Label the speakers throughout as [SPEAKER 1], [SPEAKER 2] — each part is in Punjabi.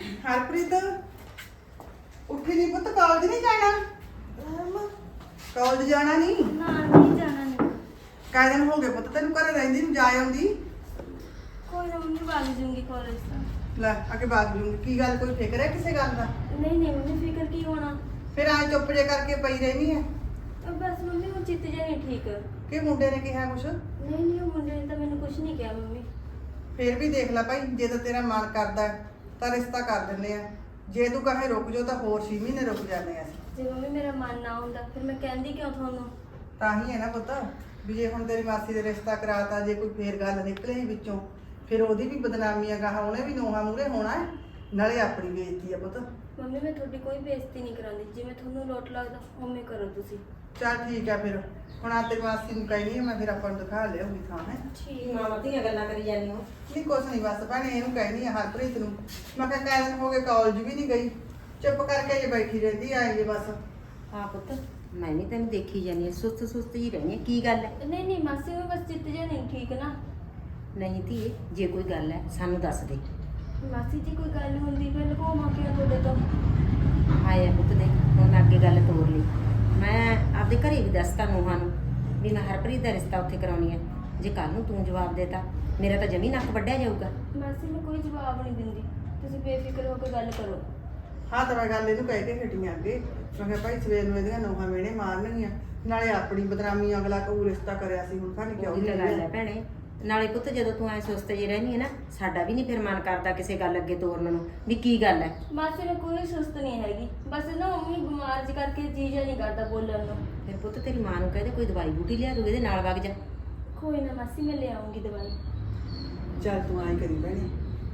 [SPEAKER 1] ਹਰਪ੍ਰੀਤ ਉੱਠੀ ਨਹੀਂ ਪੁੱਤ ਕਾਲਜ ਨਹੀਂ ਜਾਣਾ? ਕਾਲਜ ਜਾਣਾ ਨਹੀਂ
[SPEAKER 2] ਨਾ ਨਹੀਂ ਜਾਣਾ ਨਹੀਂ
[SPEAKER 1] ਕਾਹ ਦਿਨ ਹੋ ਗਏ ਪੁੱਤ? ਤੈਨੂੰ ਘਰੇ ਰਹਿੰਦੀ ਨੂੰ ਜਾ ਆਉਂਦੀ?
[SPEAKER 2] ਕੋਈ ਨਾ ਮੰਮੀ ਵਗ ਜੂੰਗੀ ਕਾਲਜ ਤਾਂ।
[SPEAKER 1] ਲੈ ਅੱਗੇ ਬਾਤ ਜੂੰਗੀ ਕੀ ਗੱਲ ਕੋਈ ਫਿਕਰ ਹੈ ਕਿਸੇ ਗੱਲ ਦਾ?
[SPEAKER 2] ਨਹੀਂ ਨਹੀਂ ਮੰਮੀ ਫਿਕਰ ਕੀ ਹੋਣਾ?
[SPEAKER 1] ਫਿਰ ਐ ਚੁੱਪ ਜੇ ਕਰਕੇ ਪਈ ਰਹਿਣੀ ਹੈ?
[SPEAKER 2] ਅਹ ਬਸ ਮੰਮੀ ਹੁਣ ਚਿੱਤ ਜਿਹਾ ਨਹੀਂ ਠੀਕ।
[SPEAKER 1] ਕਿ ਮੁੰਡੇ ਨੇ ਕਿਹਾ ਕੁਛ?
[SPEAKER 2] ਨਹੀਂ ਨਹੀਂ ਉਹ ਮੁੰਡੇ ਨੇ ਤਾਂ ਮੈਨੂੰ ਕੁਝ ਨਹੀਂ ਕਿਹਾ ਮੰਮੀ।
[SPEAKER 1] ਫਿਰ ਵੀ ਦੇਖ ਲੈ ਭਾਈ ਜੇ ਤਾਂ ਤੇਰਾ ਮਨ ਕਰਦਾ ਹੈ, ਤਾਂ ਰਿਸ਼ਤਾ ਕਰ ਦਿੰਦੇ ਆ। ਜੇ ਤੂੰ ਕਹੇ ਰੁਕ ਜਾਓ ਤਾਂ ਹੋਰ 6 ਮਹੀਨੇ ਰੁਕ ਜਾਂਦੇ ਆ ਅਸੀਂ।
[SPEAKER 2] ਜੇ ਮੰਮੀ ਮੇਰਾ ਮਨ ਨਾ ਹੁੰਦਾ ਫਿਰ ਮੈਂ ਕਹਿੰਦੀ ਕਿਉਂ ਤੁਹਾਨੂੰ?
[SPEAKER 1] ਤਾਂ ਹੀ ਹੈ ਨਾ ਪੁੱਤ ਵੀ ਜੇ ਹੁਣ ਤੇਰੀ ਮਾਸੀ ਦੇ ਰਿਸ਼ਤਾ ਕਰਾਤਾ ਜੇ ਕੋਈ ਫੇਰ ਗੱਲ ਨਿਕਲੇ ਹੀ ਵਿੱਚੋਂ ਫਿਰ ਉਹਦੀ ਵੀ ਬਦਨਾਮੀ ਆ ਗਾਹਾਂ ਉਹਨੇ ਵੀ ਨੋਹਾਂ ਮੂਰੇ ਹੋਣਾ ਹੈ ਨਾਲੇ ਆਪਣੀ ਬੇਇੱਜ਼ਤੀ ਆ ਪੁੱਤ।
[SPEAKER 2] ਮੰਮੀ ਮੈਂ ਤੁਹਾਡੀ ਕੋਈ ਬੇਇੱਜ਼ਤੀ ਨਹੀਂ ਕਰਾਉਂਦੀ। ਜਿਵੇਂ ਤੁਹਾਨੂੰ ਲੋਟ ਲੱਗਦਾ ਉਵੇਂ ਕਰੋ ਤੁਸੀਂ।
[SPEAKER 1] ਚੱਲ ਠੀਕ ਆ ਫਿਰ। ਹੁਣ ਆ ਤੇਰੀ ਮਾਸੀ ਨੂੰ ਕਹਿਣੀ ਮੈਂ ਫਿਰ ਆਪਾਂ ਨੂੰ ਦਿਖਾ ਲਿਆਉਂਗੀ ਥਾਂ ਹੈ।
[SPEAKER 2] ਠੀਕ
[SPEAKER 3] ਮਾਮਾ ਧੀਆਂ ਗੱਲਾਂ ਕਰੀ ਜਾਂਦੀ ਹੋ।
[SPEAKER 1] ਨਹੀਂ ਕੁਛ ਨਹੀਂ ਬਸ ਭੈਣੇ ਇਹਨੂੰ ਕਹਿਣੀ ਆ ਹਰਪ੍ਰੀਤ ਨੂੰ। ਮੈਂ ਕਿਹਾ ਕਾਇ ਦਿਨ ਹੋ ਗਏ ਕਾਲਜ ਵੀ ਨਹੀਂ ਗਈ। ਚੁੱਪ ਕਰਕੇ ਜੇ ਬੈਠੀ ਰਹਿੰਦੀ ਆਏਗੀ ਬਸ।
[SPEAKER 3] ਹਾਂ ਪੁੱਤ ਮੈਂ ਵੀ ਤੈਨੂੰ ਦੇਖੀ ਜਾਂਦੀ ਸੁਸਤ ਸੁਸਤ ਹੀ ਰਹਿੰਦੀ ਹਾਂ। ਕੀ ਗੱਲ ਹੈ?
[SPEAKER 2] ਨਹੀਂ ਨਹੀਂ ਮਾਸੀ ਉਹ ਬਸ ਚਿੱਤ ਜਿਹਾ ਨਹੀਂ ਠੀਕ ਨਾ?
[SPEAKER 3] ਨਹੀਂ ਧੀਏ ਜੇ ਕੋਈ ਗੱਲ ਹੈ ਸਾਨੂੰ ਦੱਸ ਦੇ।
[SPEAKER 2] ਮਾਸੀ ਜੀ ਕੋਈ ਗੱਲ ਹੁੰਦੀ ਫਿਰ ਲਗਾਉਣਾ ਕਿਉਂ ਤੁਹਾਡੇ ਤੋਂ।
[SPEAKER 3] ਆਇਆ ਪੁੱਤ ਦੇ ਹੁਣ ਮੈਂ ਅੱਗੇ ਗੱਲ ਤੋਰ ਲਈ। ਮੈਂ ਆਪਦੇ ਘਰੇ ਵੀ ਦੱਸਤਾ ਨੂੰਹਾਂ ਨੂੰ ਵੀ ਮੈਂ ਹਰਪ੍ਰੀਤ ਦਾ ਰਿਸ਼ਤਾ ਉੱਥੇ ਕਰਾਉਣੀ ਹੈ ਜੇ ਕੱਲ ਨੂੰ ਤੂੰ ਜਵਾਬ ਦੇਤਾ ਮੇਰਾ ਤਾਂ ਜਮੀ ਨੱਕ ਵੱਢਿਆ ਜਾਊਗਾ।
[SPEAKER 2] ਮਾਸੀ ਮੈਂ ਕੋਈ ਜਵਾਬ ਨਹੀਂ ਦਿੰਦੀ। ਤੁਸੀਂ ਬੇਫਿਕਰ ਹੋ ਕੇ ਗੱਲ ਕਰੋ।
[SPEAKER 1] ਹਾਂ ਤਾਂ ਮੈਂ ਗੱਲ ਇਹਨੂੰ ਕਹਿ ਕੇ ਹਟੀਆਂ ਅੱਗੇ। ਮੈਂ ਕਿਹਾ ਭਾਈ ਸਵੇਰ ਨੂੰ ਇਹਦੀਆਂ ਨੋਹਾਂ ਮੇਣੇ ਮਾਰਨਗੀਆਂ ਨਾਲੇ ਆਪਣੀ ਬਦਨਾਮੀ ਅਗਲਾ ਕੋ ਰਿਸ਼ਤਾ ਕਰਿਆ ਸੀ ਹੁਣ ਖਾਣੀ ਕਿਉਂ
[SPEAKER 3] ਉਹੀ
[SPEAKER 1] ਨਹੀਂ
[SPEAKER 3] ਤਾਂ ਗੱਲ ਹੈ ਭੈਣੇ। ਨਾਲੇ ਪੁੱਤ ਜਦੋਂ ਤੂੰ ਐ ਸੁਸਤ ਜੇ ਰਹਿਨੀ ਹੈ ਨਾ ਸਾਡਾ ਵੀ ਨਹੀਂ ਫਿਰ ਮਨ ਕਰਦਾ ਕਿਸੇ ਗੱਲ ਅੱਗੇ ਤੋਰਨ ਨੂੰ। ਵੀ ਕੀ ਗੱਲ ਹੈ?
[SPEAKER 2] ਮਾਸੀ ਨੇ ਕੋਈ ਸੁਸਤ ਨਹੀਂ ਹੈਗੀ। ਬਸ ਨਾ ਮੰਮੀ ਬਿਮਾਰ ਜੀ ਕਰਕੇ ਜੀ ਜਾ ਨਹੀਂ ਕਰਦਾ ਬੋਲਣ ਨੂੰ।
[SPEAKER 3] ਫਿਰ ਪੁੱਤ ਤੇਰੀ ਮਾਂ ਨੂੰ ਕਹਦੇ ਕੋਈ ਦਵਾਈ ਬੂਟੀ ਲਿਆ ਦੂ ਇਹਦੇ ਨਾਲ ਵਗ ਜਾ।
[SPEAKER 2] ਕੋਈ ਨਾ ਮਾਸੀ ਮੈਂ ਲੈ ਆਉਂਗੀ ਦਵਾਈ।
[SPEAKER 1] ਚੱਲ ਤੂੰ ਆਈ ਕਰੀ ਭੈਣੇ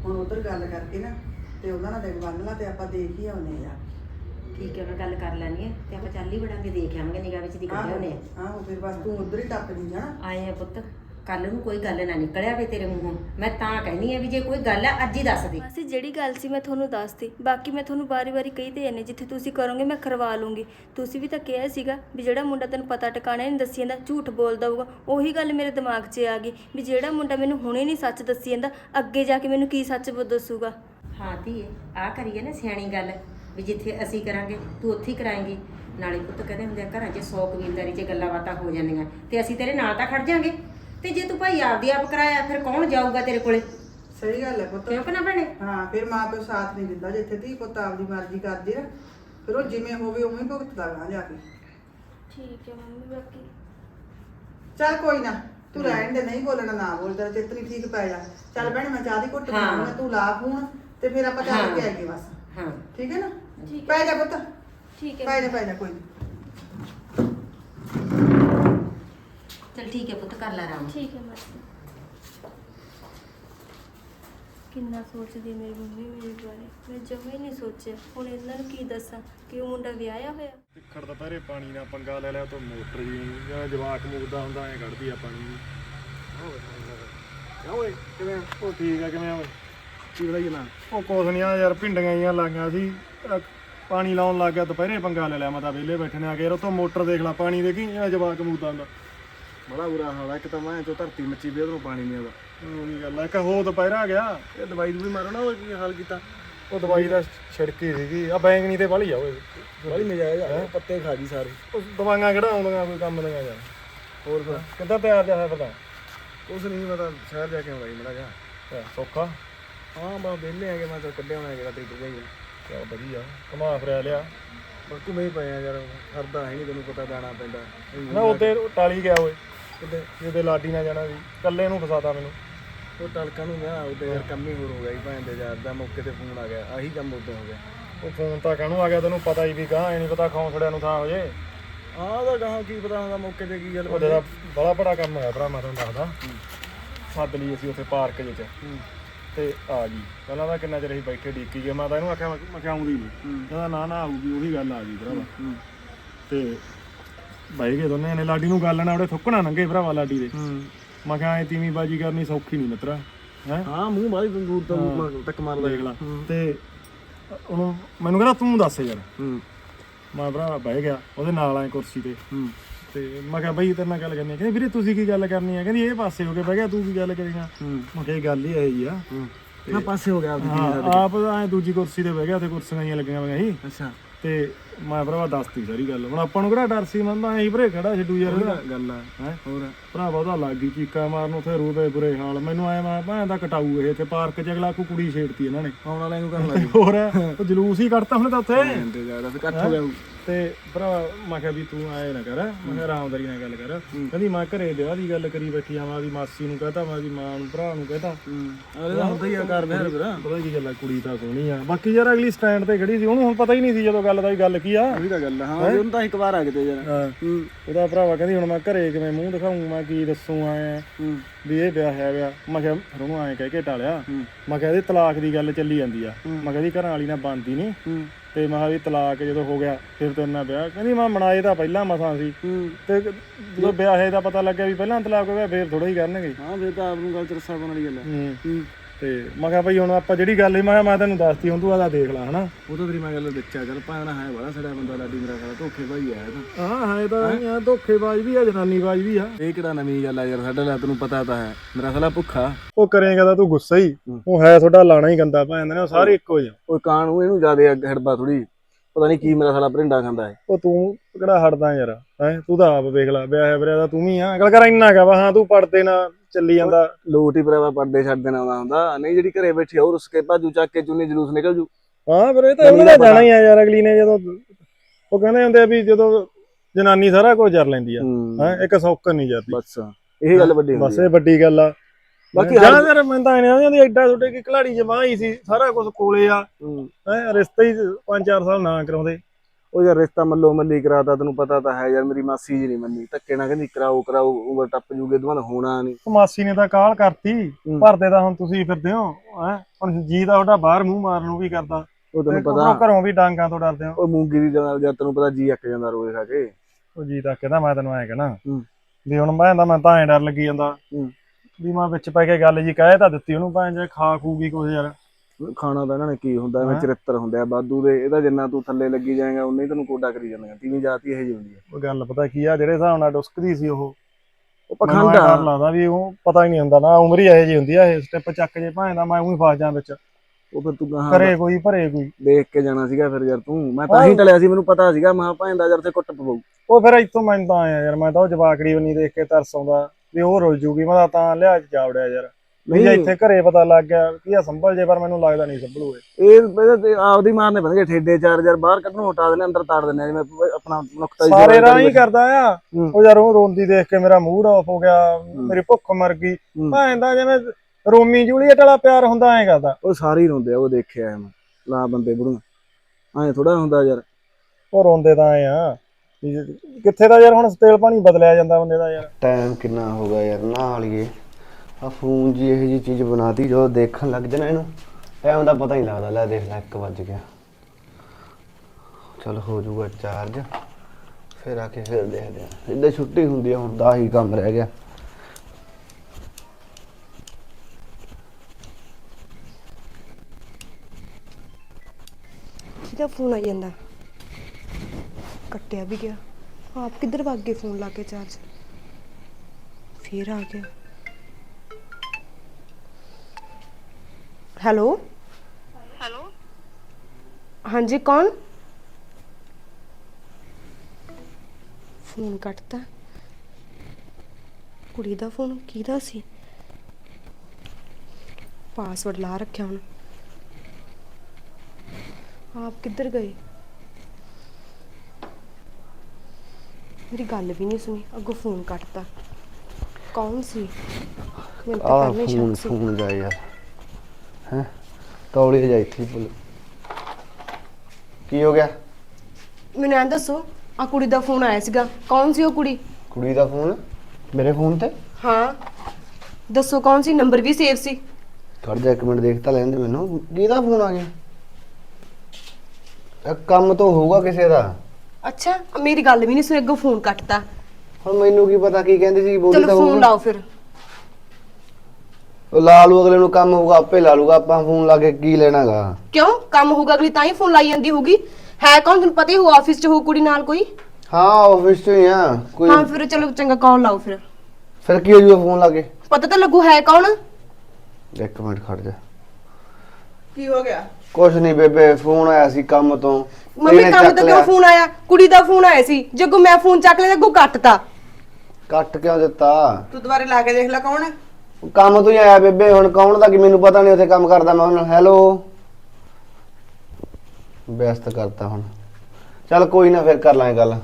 [SPEAKER 1] ਹੁਣ ਉਧਰ ਗੱਲ ਕਰਕੇ ਨਾ ਤੇ ਉਹਨਾਂ ਨਾਲ ਦਿਨ ਬੰਨ ਲਾ ਤੇ ਆਪਾਂ ਦੇਖ ਹੀ ਆਉਨੇ ਆ
[SPEAKER 3] ਠੀਕ ਹੈ ਮੈਂ ਗੱਲ ਕਰ ਲੈਣੀ ਹੈ ਤੇ ਆਪਾਂ ਚੱਲ ਹੀ ਵੜਾਂਗੇ ਦੇਖ ਆਵਾਂਗੇ ਨਿਗਾਹ ਵਿੱਚ ਦੀ ਕੱਢੇ ਹੋਣੇ ਆ।
[SPEAKER 1] ਆਹੋ ਫਿਰ ਬਸ ਤੂੰ ਉਧਰ ਹੀ ਟੱਪ ਨਹੀਂ ਜਾਣਾ
[SPEAKER 3] ਆਏ ਆ ਪੁੱਤ। ਕੱਲ ਨੂੰ ਕੋਈ ਗੱਲ ਨਾ ਨਿਕਲਿਆ ਵੇ ਤੇਰੇ ਮੂੰਹੋਂ। ਮੈਂ ਤਾਂ ਕਹਿੰਦੀ ਆ ਵੀ ਜੇ ਕੋਈ ਗੱਲ ਹੈ ਅੱਜ ਹੀ ਦੱਸ ਦੇ।
[SPEAKER 2] ਮਾਸੀ ਜਿਹੜੀ ਗੱਲ ਸੀ ਮੈਂ ਤੁਹਾਨੂੰ ਦੱਸਤੀ। ਬਾਕੀ ਮੈਂ ਤੁਹਾਨੂੰ ਵਾਰੀ-ਵਾਰੀ ਕਹੀ ਤੇ ਨੇ ਜਿੱਥੇ ਤੁਸੀਂ ਕਰੋਗੇ ਮੈਂ ਕਰਵਾ ਲੂੰਗੀ। ਤੁਸੀਂ ਵੀ ਤਾਂ ਕਿਹਾ ਸੀਗਾ ਵੀ ਜਿਹੜਾ ਮੁੰਡਾ ਤੈਨੂੰ ਪਤਾ ਟਿਕਾਣਾ ਨਹੀਂ ਦੱਸੀ ਜਾਂਦਾ ਝੂਠ ਬੋਲਦਾ ਹੋਊਗਾ ਉਹੀ ਗੱਲ ਮੇਰੇ ਦਿਮਾਗ 'ਚ ਆ ਗਈ ਵੀ ਜਿਹੜਾ ਮੁੰਡਾ ਮੈਨੂੰ ਹੁਣੇ ਨਹੀਂ ਸੱਚ ਦੱਸੀ ਜਾਂਦਾ ਅੱਗੇ ਜਾ ਕੇ ਮੈਨੂੰ ਕੀ ਸੱਚ ਬ- ਦੱਸੂਗਾ?
[SPEAKER 3] ਹਾਂ ਧੀਏ ਆ ਕਰੀਏ ਨਾ ਸਿਆਣੀ ਗੱਲ ਵੀ ਜਿੱਥੇ ਅਸੀਂ ਕਰਾਂਗੇ ਤੂੰ ਉੱਥੇ ਹੀ ਕਰਾਏਂਗੀ। ਨਾਲੇ ਪੁੱਤ ਕਹਿੰਦੇ ਹੁੰਦੇ ਆ ਘਰਾਂ 'ਚ 100 ਕਬੀਲਦਾਰੀ 'ਚ ਗੱਲਾਂ ਬਾਤਾਂ ਹੋ ਜਾਂਦੀਆਂ ਤੇ ਅਸੀਂ ਤੇਰੇ ਨਾਲ ਤਾਂ ਖੜ ਜਾਾਂਗੇ। ਤੇ ਜੇ ਤੂੰ ਭਾਈ ਆਪਦੀ ਆਪ ਕਰਾਇਆ ਫਿਰ ਕੌਣ ਜਾਊਗਾ ਤੇਰੇ ਕੋਲੇ?
[SPEAKER 1] ਸਹੀ ਗੱਲ ਹੈ ਪੁੱਤ।
[SPEAKER 3] ਕਿਉਂ ਕਿ ਨਾ ਭੈਣੇ?
[SPEAKER 1] ਹਾਂ ਫਿਰ ਮਾਂ ਪਿਓ ਸਾਥ ਨਹੀਂ ਦਿੰਦਾ। ਜਿੱਥੇ ਧੀ ਪੁੱਤ ਆਪਦੀ ਮਰਜ਼ੀ ਕਰਦੇ ਆ ਫਿਰ ਉਹ ਜਿਵੇਂ ਹੋਵੇ ਉਵੇਂ ਭੁਗਤਦਾ ਗਾ ਜਾ ਕੇ।
[SPEAKER 2] ਠੀਕ ਹੈ ਮੰਮੀ ਬਾਕੀ।
[SPEAKER 1] ਚੱਲ ਕੋਈ ਨਾ ਤੂੰ ਰਹਿਣ ਦੇ ਨਹੀਂ ਬੋਲਣਾ ਨਾ ਬੋਲ ਤੇਰਾ ਚਿੱਤ ਨਹੀਂ ਠੀਕ ਪੈ ਜਾ। ਚੱਲ ਭੈਣ ਮੈਂ ਚਾਹ ਦੀ ਘੁੱਟ
[SPEAKER 3] ਹਾਂ।
[SPEAKER 1] ਬਣਾਉਣਾ ਤੂੰ ਲਾ ਫੋਨ ਤੇ ਫਿਰ ਆਪਾਂ ਚੱਲ
[SPEAKER 3] ਹਾਂ।
[SPEAKER 1] ਕੇ ਆਈਏ ਬਸ।
[SPEAKER 3] ਹਾਂ।
[SPEAKER 1] ਠੀਕ ਹੈ ਨਾ?
[SPEAKER 2] ਠੀਕ ਹੈ।
[SPEAKER 1] ਪੈ ਜਾ ਪੁੱਤ।
[SPEAKER 2] ਠੀਕ ਹੈ।
[SPEAKER 1] ਪੈ ਜਾ ਪੈ ਜਾ ਕੋਈ ਨੀ।
[SPEAKER 3] ਚਲ ਠੀਕ ਹੈ ਪੁੱਤ ਕਰ ਲੈ ਆਰਾਮ।
[SPEAKER 2] ਠੀਕ ਹੈ ਮਾਸੀ। ਕਿੰਨਾ ਸੋਚਦੀ ਹੈ ਮੇਰੀ ਮੰਮੀ ਮੇਰੇ ਬਾਰੇ। ਮੈਂ ਜਮੇ ਹੀ ਨਹੀਂ ਸੋਚਿਆ। ਹੁਣ ਇਹਨਾਂ ਨੂੰ ਕੀ ਦੱਸਾਂ ਕਿ ਉਹ ਮੁੰਡਾ ਵਿਆਹਿਆ ਹੋਇਆ।
[SPEAKER 4] ਖੜ ਦੁਪਹਿਰੇ ਪਾਣੀ ਨਾਲ ਪੰਗਾ ਲੈ ਲਿਆ ਤੋ ਮੋਟਰ ਜੀ ਜਾਂ ਜਵਾਕ ਮੁੱਕਦਾ ਹੁੰਦਾ ਐ ਕੱਢਦੀ ਆ ਪਾਣੀ। ਕਿਉਂ ਓਏ ਕਿਵੇਂ? ਉਹ ਠੀਕ ਆ ਕਿਵੇਂ ਆ ਓਏ? ਕੀ ਬਣਾਈ ਨਾ ਉਹ ਕੁਛ ਨਹੀਂ ਆ ਯਾਰ ਪਿੰਡੀਆਂ ਜੀਆਂ ਲਾਈਆਂ ਸੀ। ਅਹ ਪਾਣੀ ਲਾਉਣ ਲੱਗ ਗਿਆ ਦੁਪਹਿਰੇ ਪੰਗਾ ਲੈ ਲਿਆ ਮੈਂ ਤਾਂ ਵਿਹਲੇ ਬੈਠੇ ਨੇ ਆ ਕੇ। ਯਾਰ ਉਤੋਂ ਮੋਟਰ ਦੇਖ ਲੈ ਪਾਣੀ ਦੇ ਕੀ ਜਵਾਕ ਮੁੱਕਦਾ ਹੁੰਦਾ।
[SPEAKER 5] ਬੜਾ ਬੁਰਾ ਹਾਲ ਹੈ ਇੱਕ ਤਾਂ ਮੈਂ ਜੋ ਧਰਤੀ ਮੱਚੀ ਵੀ ਉਧਰੋਂ ਪਾਣੀ ਨਹੀਂ ਆਉਂਦਾ।
[SPEAKER 4] ਉਹ ਗੱਲ ਆ ਇੱਕ ਹੋ ਦੁਪਹਿਰਾ ਆ ਗਿਆ।
[SPEAKER 5] ਇਹ ਦਵਾਈ ਦੂਈ ਮਾਰੋ ਨਾ ਉਹ ਕੀ ਹਾਲ ਕੀਤਾ?
[SPEAKER 4] ਉਹ ਦਵਾਈ ਦਾ ਛਿੜਕੀ ਸੀਗੀ ਆ ਬੈਂਗਣੀ ਤੇ ਵਾਲੀ ਆ ਓਏ
[SPEAKER 5] ਬੜੀ ਨਜਾਇਜ਼ ਆ ਪੱਤੇ ਖਾ ਗਈ ਸਾਰੇ।
[SPEAKER 4] ਉਹ ਦਵਾਈਆਂ ਕਿਹੜਾ ਆਉਂਦੀਆਂ ਕੋਈ ਕੰਮ ਦੀਆਂ ਯਾਰ
[SPEAKER 5] ਹੋਰ ਫਿਰ?
[SPEAKER 4] ਕਿੱਦਾਂ ਤਿਆਰ ਜਾ ਹੈ ਪਤਾ?
[SPEAKER 5] ਕੁਛ ਨਹੀਂ ਮੈਂ ਤਾਂ ਸ਼ਹਿਰ ਜਾ ਕੇ ਆਉਂਦਾ ਜੀ ਮੜਾ ਜਾ
[SPEAKER 4] ਸੌਖਾ?
[SPEAKER 5] ਹਾਂ ਮੈਂ ਵਿਹਲੇ ਆ ਕੇ ਮੈਂ ਤਾਂ ਕੱਢਿਆ ਹੋਣਾ ਜਿਹੜਾ ਟਿਕਟ ਜਾਈ
[SPEAKER 4] ਚਲ ਵਧੀਆ ਕਮਾ ਫਿਰਿਆ ਲਿਆ।
[SPEAKER 5] ਬਸ ਘੁੰਮੇ ਹੀ ਪਏ ਆ ਯਾਰ ਸਰਦਾ ਹੈ ਨਹੀਂ ਤੈਨੂੰ ਪਤਾ ਜਾਣਾ ਪੈਂਦਾ।
[SPEAKER 4] ਨਾ ਉੱਤੇ ਟਾਲੀ ਗਿਆ ਓਏ
[SPEAKER 5] ਕਿਤੇ
[SPEAKER 4] ਜਿਹਦੇ ਲਾਡੀ ਨਾਲ ਜਾਣਾ ਸੀ ਕੱਲੇ ਨੂੰ ਫਸਾਤਾ ਮੈਨੂੰ।
[SPEAKER 5] ਉਹ ਟਲਕਾ ਨੂੰ ਨਾ ਉਹਦੇ ਯਾਰ ਕੰਮ ਹੀ ਹੋਰ ਹੋ ਗਿਆ ਜੀ ਭਾਂ ਦੇ ਯਾਰ ਦਾ ਮੌਕੇ ਤੇ ਫੋਨ ਆ ਗਿਆ ਆਹੀ ਕੰਮ ਉਦੋਂ ਹੋ ਗਿਆ।
[SPEAKER 4] ਉਹ ਫੋਨ ਤਾਂ ਕਾਹਨੂੰ ਆ ਗਿਆ ਤੈਨੂੰ ਪਤਾ ਹੀ ਵੀ ਗਾਂ ਐ ਨਹੀਂ ਪਤਾ ਖੌਂਸੜਿਆਂ ਨੂੰ ਥਾਂ ਹੋ ਜੇ।
[SPEAKER 5] ਆਹ ਉਹਦਾ ਗਾਹਾਂ ਕੀ ਪਤਾ ਹੁੰਦਾ ਮੌਕੇ ਤੇ ਕੀ ਗੱਲ
[SPEAKER 4] ਉਹਦੇ ਦਾ ਬੜਾ ਬੜਾ ਕੰਮ ਹੋਇਆ ਭਰਾ ਮੈਂ ਤੁਹਾਨੂੰ ਦੱਸਦਾ। ਸੱਦ ਲਈ ਅਸੀਂ ਉੱਥੇ ਪਾਰਕ ਜਿਹੇ ਚ।
[SPEAKER 5] ਹੂੰ।
[SPEAKER 4] ਤੇ ਆ ਗਈ। ਪਹਿਲਾਂ ਤਾਂ ਕਿੰਨਾ ਚਿਰ ਅਸੀਂ ਬੈਠੇ ਡੀਕੀ ਗਏ ਮੈਂ ਤਾਂ ਇਹਨੂੰ ਆਖਿਆ ਮੈਂ ਕਿਹਾ ਆਉਂਦੀ ਨਹੀਂ ਕਹਿੰਦਾ ਨਾ ਨਾ ਆਊਗੀ ਉਹੀ ਗੱਲ ਆ ਗਈ ਭਰਾਵਾ।
[SPEAKER 5] ਹੂੰ।
[SPEAKER 4] ਤੇ ਬਾਈ ਗਏ ਦੋਨੇ ਨੇ ਲਾਡੀ ਨੂੰ ਗੱਲ ਨਾ ਉਹਦੇ ਥੁੱਕਣਾ ਨੰਗੇ ਭਰਾਵਾ ਲਾਡੀ ਦੇ।
[SPEAKER 5] ਹੂੰ।
[SPEAKER 4] ਮੈਂ ਕਿਹਾ ਐ ਤੀਵੀਂ ਬਾਜੀ ਕਰਨੀ ਸੌਖੀ ਨਹੀਂ ਮਿੱਤਰਾ ਹੈ?
[SPEAKER 5] ਹਾਂ ਮੂੰਹ ਬਾਈ ਦੂਰ ਤੋਂ ਤੱਕ ਮਾਰਦਾ
[SPEAKER 4] ਦੇਖ ਲਾ। ਤੇ ਉਹਨੂੰ ਮੈਨੂੰ ਕਹਿੰਦਾ ਤੂੰ ਦੱਸ ਯਾਰ।
[SPEAKER 5] ਹੂੰ।
[SPEAKER 4] ਮੈਂ ਭਰਾ ਬਹਿ ਗਿਆ। ਉਹਦੇ ਨਾਲ ਆਏ ਕੁਰਸੀ ਤੇ।
[SPEAKER 5] ਹੂੰ।
[SPEAKER 4] ਤੇ ਮੈਂ ਕਿਹਾ ਬਈ ਤੇਰੇ ਨਾਲ ਗੱਲ ਕਰਨੀ ਹੈ ਕਹਿੰਦੀ ਵੀਰੇ ਤੁਸੀਂ ਕੀ ਗੱਲ ਕਰਨੀ ਹੈ ਕਹਿੰਦੀ ਇਹ ਪਾਸੇ ਹੋ ਕੇ ਬਹਿ ਗਿਆ ਤੂੰ ਕੀ ਗੱਲ ਕਰੀਆਂ
[SPEAKER 5] ਹੂੰ।
[SPEAKER 4] ਮੈਂ ਕਿਹਾ ਇਹ ਗੱਲ ਹੀ ਇਹੀ ਆ।
[SPEAKER 5] ਹੂੰ। ਨਾ ਪਾਸੇ ਹੋ ਗਿਆ ਆਪਦੀ
[SPEAKER 4] ਹਾਂ ਆਪ ਐ ਦੂਜੀ ਕੁਰਸੀ ਤੇ ਬਹਿ ਗਿਆ ਤੇ ਕੁਰਸੀਆਂ ਜਿਹੀਆਂ ਲੱਗੀਆਂ ਹੋਈਆਂ ਸੀ।
[SPEAKER 5] ਅੱਛਾ।
[SPEAKER 4] ਤੇ ਮੈਂ ਭਰਾਵਾ ਦੱਸਤੀ ਸਾਰੀ ਗੱਲ। ਹੁਣ ਆਪਾਂ ਨੂੰ ਕਿਹੜਾ ਡਰ ਸੀ ਮੈਂ ਤਾਂ ਐਂ ਭਰੇ ਖੜਾ ਛੱਡੂ ਯਾਰ
[SPEAKER 5] ਉਹੀ
[SPEAKER 4] ਇਹਦਾ
[SPEAKER 5] ਤਾਂ ਗੱਲ ਆ
[SPEAKER 4] ਹੈ?
[SPEAKER 5] ਹੋਰ?
[SPEAKER 4] ਭਰਾਵਾ ਉਹਦਾ ਲੱਗ ਗਈ ਚੀਕਾ ਮਾਰਨ ਉਥੇ ਰੂਹ ਦੇ ਬੁਰੇ ਹਾਲ। ਮੈਨੂੰ ਐ ਮੈਂ ਭੈਣ ਦਾ ਕਟਾਊ ਇਹ ਤੇ ਪਾਰਕ ਚ ਅਗਲਾ ਕੋ ਕੁੜੀ ਛੇੜਤੀ ਇਹਨਾਂ ਨੇ।
[SPEAKER 5] ਆਉਣ ਵਾਲੇ ਨੂੰ ਕਰਨ ਲੱਗੇ
[SPEAKER 4] ਹੋਰ ਉਹ ਜਲੂਸ ਹੀ ਕੱਢਤਾ ਹੁਣ ਤਾਂ ਉੱਥੇ।
[SPEAKER 5] ਤੇ ਜ਼ਿਆਦਾ ਫਿਰ ਇਕੱਠ ਹੋ ਗਿਆ।
[SPEAKER 4] ਤੇ ਭਰਾ ਮੈਂ ਕਿਹਾ ਵੀ ਤੂੰ ਆਏ ਨਾ ਕਰ ਮੈਂ ਕਿਹਾ ਆਰਾਮਦਾਰੀ ਨਾਲ ਗੱਲ ਕਰ। ਕਹਿੰਦੀ ਮੈਂ ਘਰੇ ਵਿਆਹ ਦੀ ਗੱਲ ਕਰੀ ਬੈਠੀ ਆ ਮੈਂ ਦੀ ਮਾਸੀ ਨੂੰ ਕਹਤਾ ਮੈਂ ਦੀ ਮਾਂ ਨੂੰ ਭਰਾ ਨੂੰ ਕਹਤਾ।
[SPEAKER 5] ਅਗਲੇ ਦਾ ਹੁੰਦਾ ਹੀ ਆ ਘਰ ਬਿਹਾਰ ਵੀਰਾ
[SPEAKER 4] ਪਤਾ ਕੀ ਗੱਲ ਆ ਕੁੜੀ ਤਾਂ ਸੋਹਣੀ ਆ। ਬਾਕੀ ਯਾਰ ਅਗਲੀ ਸਟੈਂਡ ਤੇ ਖੜੀ ਸੀ ਉਹਨੂੰ ਹੁਣ ਪਤਾ ਹੀ ਨਹੀਂ ਸੀ ਜਦੋਂ ਗੱਲ ਦਾ ਵੀ ਗੱਲ ਕੀ ਆ।
[SPEAKER 5] ਉਹੀ ਤਾਂ ਗੱਲ ਹਾਂ ਉਹਨੂੰ ਤਾਂ ਇੱਕ ਵਾਰ ਆ ਗਏ ਯਾਰ।
[SPEAKER 4] ਉਹਦਾ ਭਰਾਵਾ ਕਹਿੰਦੀ ਹੁਣ ਮੈਂ ਘਰੇ ਕਿਵੇਂ ਮੂੰਹ ਦਿਖਾਊਂ ਮੈਂ ਕੀ ਦੱਸੂ ਆਇਆ ਵੀ ਇਹ ਵਿਆਹ ਹੈ ਵਿਆਹ। ਮੈਂ ਕਿਹਾ ਫਿਰ ਉਹਨੂੰ ਐਂ ਕਹਿ ਕੇ ਟਾਲਿਆ। ਮੈਂ ਕਿਹਾ ਇਹਦੇ ਤਲਾਕ ਦੀ ਗੱਲ ਚੱਲੀ ਜਾਂਦੀ ਆ। ਮੈਂ ਕਿਹਾ ਇਹਦੀ ਘਰਾਂ ਵਾਲੀ ਨਾਲ ਬਣਦੀ ਨਹੀਂ ਤੇ ਮੈਂ ਕਿਹਾ ਵੀ ਤਲਾਕ ਜਦੋਂ ਹੋ ਗਿਆ ਫਿਰ ਤੇਰੇ ਨਾਲ ਵਿਆਹ। ਕਹਿੰਦੀ ਮੈਂ ਮਨਾਏ ਤਾਂ ਪਹਿਲਾਂ ਮਸਾਂ ਸੀ। ਤੇ ਜਦੋਂ ਵਿਆਹ ਹੈ ਦਾ ਪਤਾ ਲੱਗਿਆ ਵੀ ਪਹਿਲਾਂ ਤਲਾਕ ਹੋ ਗਿਆ ਫਿਰ ਥੋੜਾ ਹੀ ਕਰਨਗੇ।
[SPEAKER 5] ਹਾਂ ਫਿਰ ਤਾਂ ਆਪ ਨੂੰ ਗੱਲ ਚ ਰੱਸਾ ਪਾਉਣ ਵਾਲੀ ਗੱਲ
[SPEAKER 4] ਹੂੰ। ਤੇ ਮੈਂ ਕਿਹਾ ਭਾਈ ਹੁਣ ਆਪਾਂ ਜਿਹੜੀ ਗੱਲ ਸੀ ਮੈਂ ਕਿਹਾ ਮੈਂ ਤੈਨੂੰ ਦੱਸਤੀ ਹੁਣ ਤੂੰ ਆਦਾ ਦੇਖ ਲੈ ਹਨਾ?
[SPEAKER 5] ਉਹ ਤਾਂ ਤੇਰੀ ਮੈਂ ਗੱਲ ਦੇਖਿਆ ਚੱਲ ਭਾਣਾ ਹੈ ਬੜਾ ਸੜਿਆ ਬੰਦਾ ਲਾਡੀ ਮੇਰਾ ਸਾਲਾ ਧੋਖੇ ਭਾਈ ਆ ਇਹ ਤਾਂ।
[SPEAKER 4] ਹਾਂ ਹਾਂ ਇਹ ਤਾਂ ਇਹ ਧੋਖੇਬਾਜ਼ ਵੀ ਆ ਜਨਾਨੀਬਾਜ਼ ਵੀ ਆ।
[SPEAKER 5] ਇਹ ਕਿਹੜਾ ਨਵੀਂ ਗੱਲ ਆ ਯਾਰ ਸਾਡੇ ਨਾਲ ਤੈਨੂੰ ਪਤਾ ਤਾਂ ਹੈ ਮੇਰਾ ਸਾਲਾ ਭੁੱਖਾ।
[SPEAKER 4] ਉਹ ਕਰੇਗਾ ਤਾਂ ਤੂੰ ਗੁੱਸਾ ਹੀ। ਉਹ ਹੈ ਤੁਹਾਡਾ ਲਾਣਾ ਹੀ ਗੰਦਾ ਭਾਂਦੇ ਨੇ ਉਹ ਸਾਰੇ ਇੱਕੋ ਜਿਹੇ। ਆ।
[SPEAKER 5] ਉਹ ਇਹਨੂੰ ਜਿਆਦੇ ਅੱਗ ਹੜਬਾ ਥੋੜੀ ਪਤਾ ਨਹੀਂ ਕੀ ਮੇਰਾ ਸਾਲਾ ਭਰਿੰਡਾ ਖਾਂਦਾ ਹੈ।
[SPEAKER 4] ਉਹ ਤੂੰ ਕਿਹੜਾ ਹਟਦਾ ਯਾਰ ਹੈ? ਤੂੰ ਤਾਂ ਆਪ ਵੇਖ ਲੈ ਵਿਆਹ ਬਰਿਆ ਦਾ ਤੂੰ ਵੀ ਆ। ਗੱਲ ਕਰ ਇੰਨਾ ਕਾ ਵਾ ਹਾਂ ਤੂੰ ਪੜਦੇ ਨਾ ਚੱਲੀ ਜਾਂਦਾ।
[SPEAKER 5] ਲੋਟ ਹੀ ਭਰਾਵਾ ਪਰਦੇ ਛੱਡ ਦੇਣਾ ਆਉਂਦਾ ਹੁੰਦਾ। ਨਹੀਂ ਜਿਹੜੀ ਘਰੇ ਬੈਠੀ ਆ ਉਹ ਰੁੱਸ ਕੇ ਭਾਜੂ ਚੱਕ ਕੇ ਚੁੰਨੀ ਜਲੂਸ ਨਿਕਲ ਜੂ।
[SPEAKER 4] ਹਾਂ ਪਰ ਇਹ ਤਾਂ ਉਹਨੇ ਤਾਂ ਜਾਣਾ ਹੀ ਆ ਯਾਰ ਅਗਲੀ ਨੇ ਜਦੋਂ ਉਹ ਕਹਿੰਦੇ ਹੁੰਦੇ ਆ ਵੀ ਜਦੋਂ ਜਨਾਨੀ ਸਾਰਾ ਕੁਝ ਜਰ ਲੈਂਦੀ ਆ।
[SPEAKER 5] ਹੂੰ।
[SPEAKER 4] ਹੈ ਇੱਕ ਸੌਕਰ ਨਹੀਂ ਜਰਦੀ।
[SPEAKER 5] ਬਸ ਇਹ ਗੱਲ ਵੱਡੀ
[SPEAKER 4] ਬਸ ਇਹ ਵੱਡੀ ਗੱਲ ਆ।
[SPEAKER 5] ਬਾਕੀ
[SPEAKER 4] ਜਾਂ ਯਾਰ ਮੈਂ ਤਾਂ ਇਹਨੇ ਜਾਂਦੀ ਐਡਾ ਛੋਟੇ ਕੀ ਖਿਲਾੜੀ ਜਮਾਂ ਹੀ ਸੀ ਸਾਰਾ ਕੁਝ ਕੋਲੇ ਆ।
[SPEAKER 5] ਹੂੰ।
[SPEAKER 4] ਹੈ ਰਿਸ਼ਤਾ ਹੀ 5-4 ਸਾਲ ਨਾ ਕਰਾਉਂਦੇ।
[SPEAKER 5] ਉਹ ਯਾਰ ਰਿਸ਼ਤਾ ਮੱਲੋ ਮੱਲੀ ਕਰਾਤਾ ਤੈਨੂੰ ਪਤਾ ਤਾਂ ਹੈ ਯਾਰ ਮੇਰੀ ਮਾਸੀ ਜੀ ਨਹੀਂ ਮੰਨੀ। ਧੱਕੇ ਨਾਲ ਕਹਿੰਦੀ ਕਰਾਓ ਕਰਾਓ ਉਮਰ ਟੱਪ ਜੂਗੇ ਦੁਬਾਰਾ ਹੋਣਾ ਨਹੀਂ।
[SPEAKER 4] ਮਾਸੀ ਨੇ ਤਾਂ ਕਾਲ ਕਰਤੀ ਭਰਦੇ ਤਾਂ ਹੁਣ ਤੁਸੀਂ ਫਿਰਦੇ ਹੋ ਹੈ? ਹੁਣ ਜੀ ਦਾ ਉਹਦਾ ਬਾਹਰ ਮੂੰਹ ਮਾਰਨ ਨੂੰ ਵੀ ਕਰਦਾ।
[SPEAKER 5] ਉਹ ਤੈਨੂੰ
[SPEAKER 4] ਤੇ
[SPEAKER 5] ਪਤਾ।
[SPEAKER 4] ਘਰੋਂ ਵੀ ਡਾਂਗਾਂ ਤੋਂ ਡਰਦੇ ਹੋ।
[SPEAKER 5] ਉਹ ਮੂੰਗੀ ਦੀ ਜਦ ਜਦ ਤੈਨੂੰ ਪਤਾ ਜੀ ਅੱਕ ਜਾਂਦਾ ਰੋਏ ਖਾ ਕੇ।
[SPEAKER 4] ਉਹ ਜੀ ਤਾਂ ਕਹਿੰਦਾ ਮੈਂ ਤੈਨੂੰ ਐਂ ਕਹਿਣਾ। ਵੀ ਹੁਣ ਮੈਂ ਤਾਂ ਮੈਂ ਤਾਂ ਐਂ ਡਰ ਲੱਗੀ ਜਾਂਦਾ। ਵੀ ਮੈਂ ਵਿੱਚ ਪੈ ਕੇ ਗੱਲ ਜੀ ਕਹਿ ਤਾਂ ਦਿੱਤੀ ਉਹਨੂੰ ਭਾਂ ਜੇ ਖਾ ਖੂਗੀ ਕੁਝ ਯਾਰ।
[SPEAKER 5] ਖਾਣਾ ਤਾਂ ਇਹਨਾਂ ਨੇ ਕੀ ਹੁੰਦਾ ਐਵੇਂ ਚਰਿੱਤਰ ਹੁੰਦੇ ਆ ਬਾਦੂ ਦੇ ਇਹਦਾ ਜਿੰਨਾ ਤੂੰ ਥੱਲੇ ਲੱਗੀ ਜਾਏਗਾ ਉਨਾ ਹੀ ਤੈਨੂੰ ਕੋਡਾ ਕਰੀ ਜਾਂਦੀਆਂ ਤੀਵੀਂ ਜਾਤੀ ਇਹੋ ਜਿਹੀ ਹੁੰਦੀ ਹੈ
[SPEAKER 4] ਉਹ ਗੱਲ ਪਤਾ ਕੀ ਆ ਜਿਹੜੇ ਹਿਸਾਬ ਨਾਲ ਡੁਸਕਦੀ ਸੀ ਉਹ।
[SPEAKER 5] ਉਹ ਪਖੰਡ ਆ।
[SPEAKER 4] ਲੱਗਦਾ ਵੀ ਉਹ ਪਤਾ ਹੀ ਨਹੀਂ ਹੁੰਦਾ ਨਾ ਉਮਰ ਹੀ ਇਹੋ ਜਿਹੀ ਹੁੰਦੀ ਆ ਇਹ ਸਟੈਪ ਚੱਕ ਜੇ ਭਾਂ ਦਾ ਮੈਂ ਉਹੀ ਫਸ ਜਾਂ ਵਿੱਚ।
[SPEAKER 5] ਉਹ ਫਿਰ ਤੂੰ ਕਹਾਂ
[SPEAKER 4] ਕਰੇ ਕੋਈ ਭਰੇ ਕੋਈ।
[SPEAKER 5] ਦੇਖ ਕੇ ਜਾਣਾ ਸੀਗਾ ਫਿਰ ਯਾਰ ਤੂੰ। ਮੈਂ ਤਾਂ ਹੀ ਟਲਿਆ ਸੀ ਮੈਨੂੰ ਪਤਾ ਸੀਗਾ ਮੈਂ ਭਾਂ ਦਾ ਯਾਰ ਤੇ ਕੁੱਟ ਪਵਾਉ
[SPEAKER 4] ਉਹ ਫਿਰ ਇੱਥੋਂ ਮੈਂ ਤਾਂ ਆਇਆ ਯਾਰ ਮੈਂ ਤਾਂ ਉਹ ਜਵਾਕੜੀ ਬਣੀ ਦੇਖ ਕੇ ਤਰਸ ਆਉਂਦਾ ਵੀ ਉਹ ਰੁੱਲ ਜੂਗੀ ਮੈਂ ਤਾਂ ਲਿਆ ਜਾਵੜਿਆ ਯਾਰ। ਨਹੀਂ। ਇੱਥੇ ਘਰੇ ਪਤਾ ਲੱਗ ਗਿਆ ਕੀ ਆ ਸੰਭਲ ਜੇ ਪਰ ਮੈਨੂੰ ਲੱਗਦਾ ਨਹੀਂ ਸੰਭਲੂ ਇਹ।
[SPEAKER 5] ਇਹ ਇਹਦੇ ਤੇ ਆਪਦੀ ਮਾਰਨੇ ਪੈਣਗੇ ਠੇਡੇ ਚਾਰ ਯਾਰ ਬਾਹਰ ਕੱਢਣੋਂ ਹਟਾ ਦੇਣੇ ਅੰਦਰ ਤਾੜ ਦੇਣੇ ਜਿਵੇਂ ਆਪਣਾ ਨੁਕਤਾ
[SPEAKER 4] ਸਾਰੇ ਰਾਹ ਹੀ ਕਰਦਾ ਆ। ਉਹ ਯਾਰ ਉਹ ਰੋਂਦੀ ਦੇਖ ਕੇ ਮੇਰਾ ਮੂਡ ਆਫ ਹੋ ਗਿਆ ਮੇਰੀ ਭੁੱਖ ਮਰ ਗਈ।
[SPEAKER 5] ਹੂੰ।
[SPEAKER 4] ਭਾਂਦਾ ਜਿਵੇਂ ਰੋਮੀ ਜੂਲੀਅਟ ਵਾਲਾ ਪਿਆਰ ਹੁੰਦਾ ਐਂ ਕਰਦਾ।
[SPEAKER 5] ਉਹ ਸਾਰੇ ਹੀ ਰੋਂਦੇ ਆ ਉਹ ਦੇਖਿਆ ਮੈਂ ਲਾ ਬੰਦੇ ਬੁੜੂ ਐ ਥੋੜਾ ਹੁੰਦਾ ਯਾਰ।
[SPEAKER 4] ਉਹ ਰੋਂਦੇ ਤਾਂ ਐ ਆ। ਕਿੱਥੇ ਦਾ ਯਾਰ ਹੁਣ ਤੇਲ ਪਾਣੀ ਬਦਲਿਆ ਜਾਂਦਾ ਬੰਦੇ ਦਾ ਯਾਰ।
[SPEAKER 6] ਟਾਈਮ ਕਿੰਨਾ ਹੋ ਗਿਆ ਯਾਰ ਨਾ ਲਈਏ ਆ ਫੋਨ ਜੀ ਇਹੋ ਜੀ ਚੀਜ਼ ਬਣਾਤੀ, ਜਦੋਂ ਦੇਖਣ ਲੱਗ ਜਾਣਾ ਇਹਨੂੰ ਟਾਈਮ ਦਾ ਪਤਾ ਹੀ ਲੱਗਦਾ, ਲੈ ਦੇਖ ਲੈ 1 ਵੱਜ ਗਿਆ। ਚਲ ਹੋ ਜਾਊਗਾ ਚਾਰਜ ਫਿਰ ਆ ਕੇ ਫਿਰ ਦੇਖਦੇ ਆ। ਇੱਦਾਂ ਛੁੱਟੀ ਹੁੰਦੀ ਆ, ਹੁਣ ਦਾ ਹੀ ਕੰਮ ਰਹਿ ਗਿਆ।
[SPEAKER 7] ਕਿਹਦਾ ਫੋਨ ਆ ਜਾਂਦਾ? ਕੱਟਿਆ ਵੀ ਗਿਆ। ਆਪ ਕਿੱਧਰ ਭੱਗ ਗਏ ਫੋਨ ਲਾ ਕੇ ਚਾਰਜ ਫੇਰ ਆ ਗਿਆ। ਹੈਲੋ।
[SPEAKER 8] ਹੈਲੋ।
[SPEAKER 7] ਹਾਂਜੀ ਕੌਣ? ਫੋਨ ਕੱਟਤਾ। ਕੁੜੀ ਦਾ ਫੋਨ ਕਿਹਦਾ ਸੀ? ਪਾਸਵਰਡ ਲਾ ਰੱਖਿਆ ਹੁਣ। ਆਪ ਕਿੱਧਰ ਗਏ? ਮੇਰੀ ਗੱਲ ਵੀ ਨਹੀਂ ਸੁਣੀ। ਅੱਗੋਂ ਫੋਨ ਕੱਟਤਾ। ਕੌਣ ਸੀ? ਮੈਨੂੰ ਤਾਂ
[SPEAKER 6] ਆ
[SPEAKER 7] ਪਹਿਲਾਂ ਹੀ
[SPEAKER 6] ਫੋਨ
[SPEAKER 7] ਸ਼ੱਕ ਸੀ।
[SPEAKER 6] ਫੋਨ ਜਾ ਯਾਰ। ਹੈ? ਤੌਲੀਆ ਜਾ ਇੱਥੇ ਬੋਲ। ਕੀ ਹੋ ਗਿਆ?
[SPEAKER 7] ਮੈਨੂੰ ਐਂ ਦੱਸੋ ਆ ਕੁੜੀ ਦਾ ਫੋਨ ਆਇਆ ਸੀਗਾ। ਕੌਣ ਸੀ ਉਹ ਕੁੜੀ?
[SPEAKER 6] ਕੁੜੀ ਦਾ ਫੋਨ? ਮੇਰੇ ਫੋਨ ਤੇ?
[SPEAKER 7] ਹਾਂ। ਦੱਸੋ ਕੌਣ ਸੀ? ਨੰਬਰ ਵੀ ਸੇਵ ਸੀ।
[SPEAKER 6] ਖੜ ਜਾ ਇੱਕ ਮਿੰਟ ਦੇਖ ਤਾਂ ਲੈਂਦੇ ਮੈਨੂੰ। ਕਿਹਦਾ ਫੋਨ ਆ ਗਿਆ? ਇਹ ਕੰਮ ਤੋਂ ਹੋਊਗਾ ਕਿਸੇ ਦਾ।
[SPEAKER 7] ਅੱਛਾ ਮੇਰੀ ਗੱਲ ਵੀ ਨਹੀਂ ਸੁਣੀ ਅੱਗੋਂ ਫੋਨ ਕੱਟਤਾ।
[SPEAKER 6] ਹੁਣ ਮੈਨੂੰ ਕੀ ਪਤਾ ਕੀ ਕਹਿੰਦੀ ਸੀ ਬੋਲੀ
[SPEAKER 7] ਚਲੋ
[SPEAKER 6] ਤਾਂ
[SPEAKER 7] ਫੋਨ
[SPEAKER 6] ਹੋਊਗਾ।
[SPEAKER 7] ਲਾਓ ਫਿਰ।
[SPEAKER 6] ਲਾ ਲੂ ਅਗਲੇ ਨੂੰ ਕੰਮ ਹੋਊਗਾ ਆਪੇ ਲਾ ਲੂਗਾ ਆਪਾਂ ਫੋਨ ਲਾ ਕੇ ਕੀ ਲੈਣਾਗਾ?
[SPEAKER 7] ਕਿਉਂ? ਕੰਮ ਹੋਊਗਾ ਅਗਲੀ ਤਾਂ ਹੀ ਫੋਨ ਲਾਈ ਜਾਂਦੀ ਹੋਊਗੀ। ਹੈ ਕੌਣ? ਤੁਹਾਨੂੰ ਪਤਾ ਹੀ ਹੋਊ ਆਫਿਸ 'ਚ ਹੋਊ ਕੁੜੀ ਨਾਲ ਕੋਈ?
[SPEAKER 6] ਹਾਂ ਆਫਿਸ ਤੋਂ ਹੀ ਆ ਕੋਈ
[SPEAKER 7] ਹਾਂ ਫਿਰ ਚਲੋ ਚੰਗਾ ਕਾਲ ਲਾਓ ਫਿਰ।
[SPEAKER 6] ਫਿਰ ਕੀ ਹੋ ਜੂਗਾ ਫੋਨ ਲਾ ਕੇ?
[SPEAKER 7] ਪਤਾ ਤਾਂ ਲੱਗੂ ਹੈ ਕੌਣ?
[SPEAKER 6] ਇੱਕ ਮਿੰਟ ਖੜ ਜਾ।
[SPEAKER 9] ਕੀ ਹੋ ਗਿਆ?
[SPEAKER 6] ਕੁਛ ਨਹੀਂ ਬੇਬੇ ਫੋਨ ਆਇਆ ਸੀ ਕੰਮ ਤੋਂ।
[SPEAKER 7] ਮੰਮੀ
[SPEAKER 6] ਇਹਨੇ
[SPEAKER 7] ਕੰਮ
[SPEAKER 6] ਚੱਕ
[SPEAKER 7] ਤੋਂ
[SPEAKER 6] ਲਿਆ।
[SPEAKER 7] ਕਿਉਂ ਫੋਨ ਆਇਆ? ਕੁੜੀ ਦਾ ਫੋਨ ਆਇਆ ਸੀ। ਜੱਗੂ ਮੈਂ ਫੋਨ ਚੱਕ ਲਿਆ ਅੱਗੋਂ ਕੱਟਤਾ।
[SPEAKER 6] ਕੱਟ ਕਿਉਂ ਦਿੱਤਾ?
[SPEAKER 9] ਤੂੰ ਦੁਬਾਰੇ ਲਾ ਕੇ ਦੇਖ ਲੈ ਕੌਣ ਹੈ।
[SPEAKER 6] ਕੰਮ ਤੋਂ ਹੀ ਆਇਆ ਬੇਬੇ ਹੁਣ ਕੌਣ ਦਾ ਕਿ ਮੈਨੂੰ ਪਤਾ ਨਹੀਂ ਉੱਥੇ ਕੰਮ ਕਰਦਾ ਮੈਂ ਹੁਣ ਹੈਲੋ? ਵਿਅਸਤ ਕਰਤਾ ਹੁਣ। ਚੱਲ ਕੋਈ ਨਾ ਫਿਰ ਕਰ ਲਾਂਗੇ ਗੱਲ।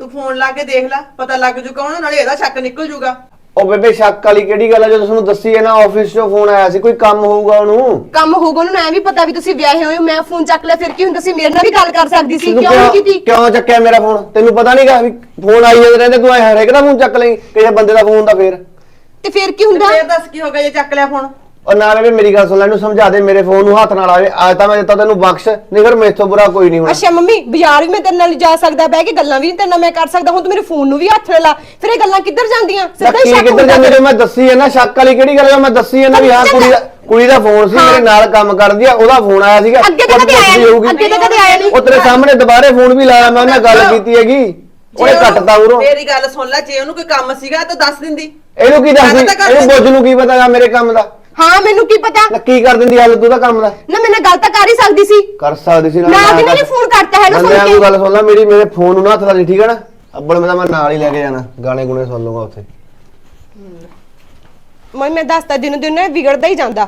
[SPEAKER 9] ਤੂੰ ਫੋਨ ਲਾ ਕੇ ਦੇਖ ਲੈ ਪਤਾ ਲੱਗ ਜੂ ਕੌਣ ਆ, ਨਾਲੇ ਇਹਦਾ ਸ਼ੱਕ ਨਿਕਲ ਜੂਗਾ।
[SPEAKER 6] ਉਹ ਬੇਬੇ ਸ਼ੱਕ ਵਾਲੀ ਕਿਹੜੀ ਗੱਲ ਆ? ਜਦੋਂ ਤੁਹਾਨੂੰ ਦੱਸੀ ਹੈ ਨਾ ਆਫਿਸ 'ਚੋਂ ਫੋਨ ਆਇਆ ਸੀ ਕੋਈ ਕੰਮ ਹੋਊਗਾ ਉਹਨੂੰ?
[SPEAKER 7] ਕੰਮ ਹੋਊਗਾ ਉਹਨੂੰ ਐ ਵੀ ਪਤਾ ਵੀ ਤੁਸੀਂ ਵਿਆਹੇ ਹੋਏ ਹੋ ਮੈਂ ਫੋਨ ਚੱਕ ਲਿਆ ਫਿਰ ਕੀ ਹੁੰਦਾ ਸੀ? ਮੇਰੇ ਨਾਲ ਵੀ ਗੱਲ ਕਰ ਸਕਦੀ ਸੀ
[SPEAKER 6] ਤੂੰ
[SPEAKER 7] ਕਿਉਂ ਨਹੀਂ ਕੀਤੀ?
[SPEAKER 6] ਕਿਉਂ ਚੱਕਿਆ ਮੇਰਾ ਫੋਨ? ਤੈਨੂੰ ਪਤਾ ਨਹੀਂਗਾ ਵੀ ਫੋਨ ਆਈ ਜਾਂਦੇ ਰਹਿੰਦੇ ਤੂੰ ਐ ਹਰੇਕ ਦਾ ਫੋਨ ਚੱਕ ਲਈ ਕਿਸੇ ਬੰਦੇ ਦਾ ਫੋਨ ਦਾ ਫੇਰ।
[SPEAKER 7] ਤੇ ਫਿਰ ਕੀ ਹੁੰਦਾ?
[SPEAKER 9] ਫੇਰ ਦੱਸ ਕੀ ਹੋ ਗਿਆ ਜੇ ਚੱਕ ਲਿਆ ਫੋਨ?
[SPEAKER 6] ਉਹ ਨਾ ਬੇਬੇ ਮੇਰੀ ਗੱਲ ਸੁਣ ਲੈ ਇਹਨੂੰ ਸਮਝਾ ਦੇ ਮੇਰੇ ਫੋਨ ਨੂੰ ਹੱਥ ਨਾਲ ਆਵੇ। ਅੱਜ ਤਾਂ ਮੈਂ ਦਿੱਤਾ ਤੈਨੂੰ ਬਖਸ਼ ਨਹੀਂ ਫਿਰ ਮੇਥੋਂ ਬੁਰਾ ਕੋਈ ਨਹੀਂ ਹੋਣਾ।
[SPEAKER 7] ਅੱਛਾ ਮੰਮੀ ਬਾਜ਼ਾਰ ਵੀ ਮੈਂ ਤੇਰੇ ਨਾਲ ਜਾ ਸਕਦਾ ਬਹਿ ਕੇ ਗੱਲਾਂ ਵੀ ਤੇਰੇ ਨਾਲ ਮੈਂ ਕਰ ਸਕਦਾ ਹੁਣ ਤੂੰ ਮੇਰੇ ਫੋਨ ਨੂੰ ਵੀ ਹੱਥ ਲਾ। ਫਿਰ ਇਹ ਗੱਲਾਂ ਕਿੱਧਰ ਜਾਂਦੀਆਂ? ਸਿੱਧਾ ਹੀ ਸ਼ੱਕ
[SPEAKER 6] ਕਿੱਧਰ
[SPEAKER 7] ਹੁੰਦਾ
[SPEAKER 6] ਜਾਂਦੇ ਮੈਂ ਦੱਸੀ ਹੈ ਨਾ ਸ਼ੱਕ ਵਾਲੀ ਕਿਹੜੀ ਗੱਲ ਹੈ ਮੈਂ ਦੱਸੀ ਹੈ ਨਾ ਵੀ ਹਾਂ ਕੁੜੀ ਦਾ ਕੁੜੀ ਦਾ ਫੋਨ ਸੀ ਮੇਰੇ ਨਾਲ ਕੰਮ ਕਰਦੀ ਆ ਉਹਦਾ ਫੋਨ ਆਇਆ ਸੀਗਾ।
[SPEAKER 7] ਅੱਗੇ ਤਾਂ ਕਦੇ ਆਇਆ ਨਹੀਂ। ਅੱਗੇ ਤਾਂ ਕਦੇ ਆਇਆ ਨਹੀਂ।
[SPEAKER 6] ਉਹ ਤੇਰੇ ਸਾਹਮਣੇ ਦੁਬਾਰੇ ਫੋਨ ਵੀ ਲਾਇਆ ਮੈਂ ਉਹਨਾਂ ਨਾਲ ਗੱਲ ਕੀਤੀ ਹੈਗੀ। ਉਹਨੇ ਕੱਟਤਾ ਉਰੋਂ।
[SPEAKER 9] ਮੇਰੀ ਗੱਲ ਸੁਣ ਲੈ ਜੇ ਉਹਨੂੰ ਕੋਈ ਕੰਮ ਸੀਗਾ ਤਾਂ ਦੱਸ ਦਿੰਦੀ।
[SPEAKER 6] ਇਹਨੂੰ ਕੀ ਦੱਸਦੀ?
[SPEAKER 9] ਗੱਲ ਤਾਂ ਕਰ
[SPEAKER 6] ਇਹਨੂੰ
[SPEAKER 9] ਦਿੰਦੀ।
[SPEAKER 6] ਬੁੱਝ ਨੂੰ ਕੀ ਪਤਾਗਾ ਮੇਰੇ ਕੰਮ ਦਾ?
[SPEAKER 7] ਹਾਂ ਮੈਨੂੰ ਕੀ ਪਤਾ?
[SPEAKER 6] ਨਾ ਕੀ ਕਰ ਦਿੰਦੀ ਹੱਲ ਤੂੰ ਦਾ ਕੰਮ ਦਾ?
[SPEAKER 7] ਨਾ ਮੈਂ ਨਾਲ ਗੱਲ ਤਾਂ ਕਰ ਹੀ ਸਕਦੀ ਸੀ।
[SPEAKER 6] ਕਰ ਸਕਦੀ ਸੀ
[SPEAKER 7] ਮੈਂ ਕਿਹਨੇ ਨੇ ਫੋਨ ਕਰਤਾ ਹੈਲੋ ਸੁਣ
[SPEAKER 6] ਨੂੰ
[SPEAKER 7] ਕੇ?
[SPEAKER 6] ਗੱਲ ਸੁਣ ਲੈ ਮੇਰੀ ਮੇਰੇ ਫੋਨ ਨੂੰ ਨਾ ਹੱਥ ਲਾ ਲਈ ਠੀਕ ਹੈ ਨਾ? ਅੱਬਲ ਮੈਂ ਤਾਂ ਮੈਂ ਨਾਲ ਹੀ ਲੈ ਕੇ ਜਾਣਾ ਗਾਣੇ ਗੁਣੇ ਸੁਣ ਲੂੰਗਾ ਉੱਥੇ।
[SPEAKER 7] ਮੈਂ ਮੈਂ ਦੱਸਦਾ ਦਿਨੋਂ ਦਿਨ ਇਹ ਵਿਗੜਦਾ ਹੀ ਜਾਂਦਾ।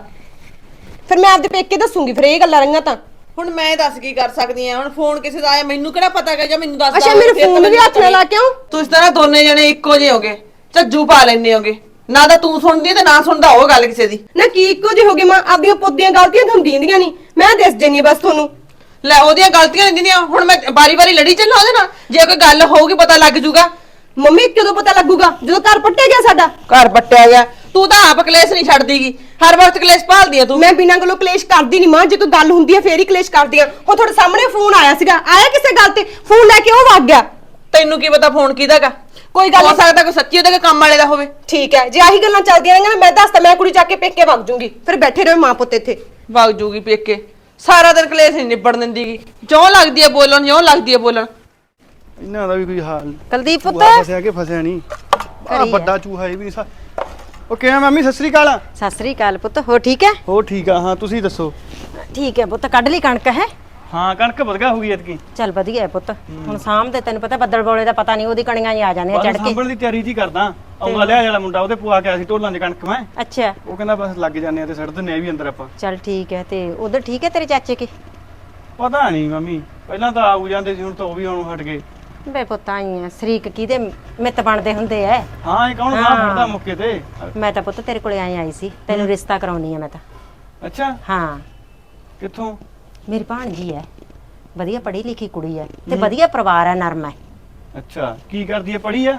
[SPEAKER 7] ਫਿਰ ਮੈਂ ਆਪਦੇ ਪੇਕੇ ਦੱਸੂਗੀ ਫਿਰ ਇਹ ਗੱਲਾਂ ਰਹੀਆਂ ਤਾਂ।
[SPEAKER 9] ਹੁਣ ਮੈਂ ਦੱਸ ਕੀ ਕਰ ਸਕਦੀ ਆ? ਹੁਣ ਫੋਨ ਕਿਸੇ ਦਾ ਆਇਆ ਮੈਨੂੰ ਕਿਹੜਾ ਪਤਾ ਹੈਗਾ ਜਾਂ ਮੈਨੂੰ ਦੱਸ
[SPEAKER 7] ਅੱਛਾ ਮੇਰੇ ਫੋਨ ਨੂੰ ਵੀ ਹੱਥ ਨਾਲ ਲਾ ਕਿਉਂ
[SPEAKER 9] ਤੁਸੀਂ ਤਾਂ ਨਾ ਦੋਨੇ ਜਣੇ ਇੱਕੋ ਜਿਹੇ ਹੋਗੇ। ਝੱਜੂ ਪਾ ਲੈਣੇ ਹੋਗੇ। ਨਾ ਤਾਂ ਤੂੰ ਸੁਣਦੀ ਤੇ ਨਾ ਸੁਣਦਾ ਉਹ ਗੱਲ ਕਿਸੇ ਦੀ।
[SPEAKER 7] ਨਾ ਕੀ ਇੱਕੋ ਜਿਹੇ ਹੋ ਮਾਂ? ਆਪਦੀਆਂ ਪੁੱਤੀਆਂ ਗਲਤੀਆਂ ਤੁਹਾਨੂੰ ਦੀਂਦੀਆਂ ਨਹੀਂ। ਮੈਂ ਦੱਸ ਜੰਨੀ ਬਸ ਤੁਹਾਨੂੰ।
[SPEAKER 9] ਲੈ ਉਹਦੀਆਂ ਗਲਤੀਆਂ ਨਹੀਂ ਦਿੰਦੀਆਂ। ਹੁਣ ਮੈਂ ਬਾਰੀ-ਬਾਰੀ ਲੜੀ ਚੱਲਾਂ ਉਹਦੇ ਨਾਲ। ਜੇ ਕੋਈ ਗੱਲ ਹੋਊਗੀ ਪਤਾ ਲੱਗ ਜੂਗਾ।
[SPEAKER 7] ਮੰਮੀ ਕਦੋਂ ਪਤਾ ਲੱਗੂਗਾ? ਜਦੋਂ ਘਰ ਪੱਟਿਆ ਗਿਆ ਸਾਡਾ।
[SPEAKER 9] ਘਰ ਪੱਟਿਆ ਗਿਆ। ਤੂੰ ਤਾਂ ਆਪ ਕਲੇਸ਼ ਨਹੀਂ ਛੱਡਦੀਗੀ। ਹਰ ਵਕਤ ਕਲੇਸ਼ ਭਾਲਦੀ ਆ ਤੂੰ।
[SPEAKER 7] ਮੈਂ ਬਿਨਾਂ ਗੱਲੋਂ ਕਲੇਸ਼ ਕਰਦੀ ਨਹੀਂ ਮਾਂ। ਜੇ ਕੋਈ ਗੱਲ ਹੁੰਦੀ ਹੈ ਫੇਰ ਹੀ ਕਲੇਸ਼ ਕਰਦੀ ਆ ਉਹ ਤੁਹਾਡੇ ਸਾਹਮਣੇ ਫੋਨ ਆਇਆ ਸੀਗਾ। ਆਇਆ ਕਿਸੇ ਗੱਲ ਤੇ? ਫੋਨ ਲੈ ਕੇ ਉਹ ਵਗ ਗਿਆ।
[SPEAKER 9] ਤੈਨੂੰ ਕੀ ਪਤਾ ਫੋਨ ਕਿਹਦਾਗਾ
[SPEAKER 7] ਕੋਈ ਗੱਲ
[SPEAKER 9] ਹੋ
[SPEAKER 7] ਨਹੀਂ
[SPEAKER 9] ਸਕਦਾ ਕੋਈ ਸੱਚੀ ਉਹਦੇ ਕੰਮ ਵਾਲੇ ਦਾ ਹੋਵੇ।
[SPEAKER 7] ਠੀਕ ਹੈ ਜੇ ਆਹੀ ਗੱਲਾਂ ਚੱਲਦੀਆਂ ਰਹਿਣਗੀਆਂ ਨਾ ਮੈਂ ਦੱਸਦਾ ਮੈਂ ਕੁੜੀ ਚੱਕ ਕੇ ਪੇਕੇ ਵਗ ਜੂੰਗੀ। ਫਿਰ ਬੈਠੇ ਰਹੋ ਮਾਂ ਪੁੱਤ ਇੱਥੇ।
[SPEAKER 9] ਵਗ ਜੂਗੀ ਪੇਕੇ। ਸਾਰਾ ਦਿਨ ਕਲੇਸ਼ ਨਹੀਂ ਨਿਬੜਨ ਦਿੰਦੀਗੀ ਜਿਉਂ ਲੱਗਦੀ ਆ ਬੋਲਣ ਜਿਉਂ ਲੱਗਦੀ ਆ ਬੋਲਣ।
[SPEAKER 10] ਇਹਨਾਂ ਦਾ ਵੀ ਕੋਈ ਹਾਲ ਨਹੀਂ
[SPEAKER 3] ਕੁਲਦੀਪ ਪੁੱਤ।
[SPEAKER 10] ਫਸਿਆ ਕਿ ਫਸਿਆ ਨਹੀਂ ਆ। ਵੱਡਾ ਚੂਹਾ ਇਹ ਵੀ ਨਹੀਂ ਸਾ ਉਹ ਕਿਵੇਂ ਮੰਮੀ? ਸਤਿ ਸ੍ਰੀ ਅਕਾਲ
[SPEAKER 3] ਸਤਿ ਸ੍ਰੀ ਅਕਾਲ ਪੁੱਤ ਹੋ ਠੀਕ ਹੈ?
[SPEAKER 10] ਹੋ ਠੀਕ ਆ ਹਾਂ ਤੁਸੀਂ ਦੱਸੋ।
[SPEAKER 3] ਠੀਕ ਹੈ ਪੁੱਤ ਕੱਢ ਲਈ ਕਣਕ ਹੈ?
[SPEAKER 10] ਹਾਂ ਕਣਕ ਵਧਗਾ ਹੋ ਗਈ ਐਤਕੀ।
[SPEAKER 3] ਚੱਲ ਵਧੀਆ ਹੈ ਪੁੱਤ। ਹੁਣ ਸ਼ਾਮ ਦੇ ਤੈਨੂੰ ਪਤਾ ਬੱਦਲ ਬੋਲੇ ਦਾ ਪਤਾ ਨਹੀਂ ਉਹਦੀ ਕਣੀਆਂ ਹੀ ਆ ਜਾਂਦੀਆਂ ਚੜ ਕੇ।
[SPEAKER 10] ਸਾਂਭਣ ਦੀ ਤਿਆਰੀ ਜੀ ਕਰਦਾ। ਆਉਂਦਾ ਲਿਆ ਵਾਲਾ ਮੁੰਡਾ ਉਹਦੇ ਪੁਆ ਕੇ ਆਇਆ ਸੀ ਢੋਲਾਂ 'ਚ ਕਣਕ ਮੈਂ।
[SPEAKER 3] ਅੱਛਾ।
[SPEAKER 10] ਉਹ ਕਹਿੰਦਾ ਬਸ ਲੱਗ ਜਾਂਦੇ ਆ ਤੇ ਸੜ ਦਿੰਨੇ ਆ ਵੀ ਅੰਦਰ ਆਪਾਂ।
[SPEAKER 3] ਚੱਲ ਠੀਕ ਹੈ ਤੇ ਉਧਰ ਠੀਕ ਹੈ ਤੇਰੇ ਚਾਚੇ ਕੇ?
[SPEAKER 10] ਪਤਾ ਨਹੀਂ ਮੰਮੀ ਪਹਿਲਾਂ ਤਾਂ ਆਉ ਜਾਂਦੇ ਸੀ ਹੁਣ ਤਾਂ ਉਹ ਵੀ ਆਉਣੋਂ ਹਟ ਗਏ।
[SPEAKER 3] ਬੇ ਪੁੱਤ ਆਈ ਆ। ਸ਼ਰੀਕ ਕਿਹਦੇ ਮਿੱਤ ਬਣਦੇ ਹੁੰਦੇ ਐ?
[SPEAKER 10] ਹਾਂ ਇਹ ਕੌਣ ਸਾਹ ਫੜਦਾ ਮੁੱਕੇ ਤੇ?
[SPEAKER 3] ਮੈਂ ਤਾਂ ਪੁੱਤ ਤੇਰੇ ਕੋਲੇ ਆਈ ਆਈ ਸੀ। ਤੈਨੂੰ ਰਿਸ਼ਤਾ ਕਰਾਉਣੀ ਆ ਮੈਂ ਤਾਂ।
[SPEAKER 10] ਅੱਛਾ।
[SPEAKER 3] ਹਾਂ।
[SPEAKER 10] ਕਿੱਥੋਂ?
[SPEAKER 3] ਮੇਰੀ ਭਾਣਜੀ ਐ। ਵਧੀਆ ਪੜ੍ਹੀ ਲਿਖੀ ਕੁੜੀ ਐ ਤੇ ਵਧੀਆ ਪਰਿਵਾਰ ਐ ਨਰਮ ਐ।
[SPEAKER 10] ਅੱਛਾ ਕੀ ਕਰਦੀ ਹੈ ਪੜੀ ਆ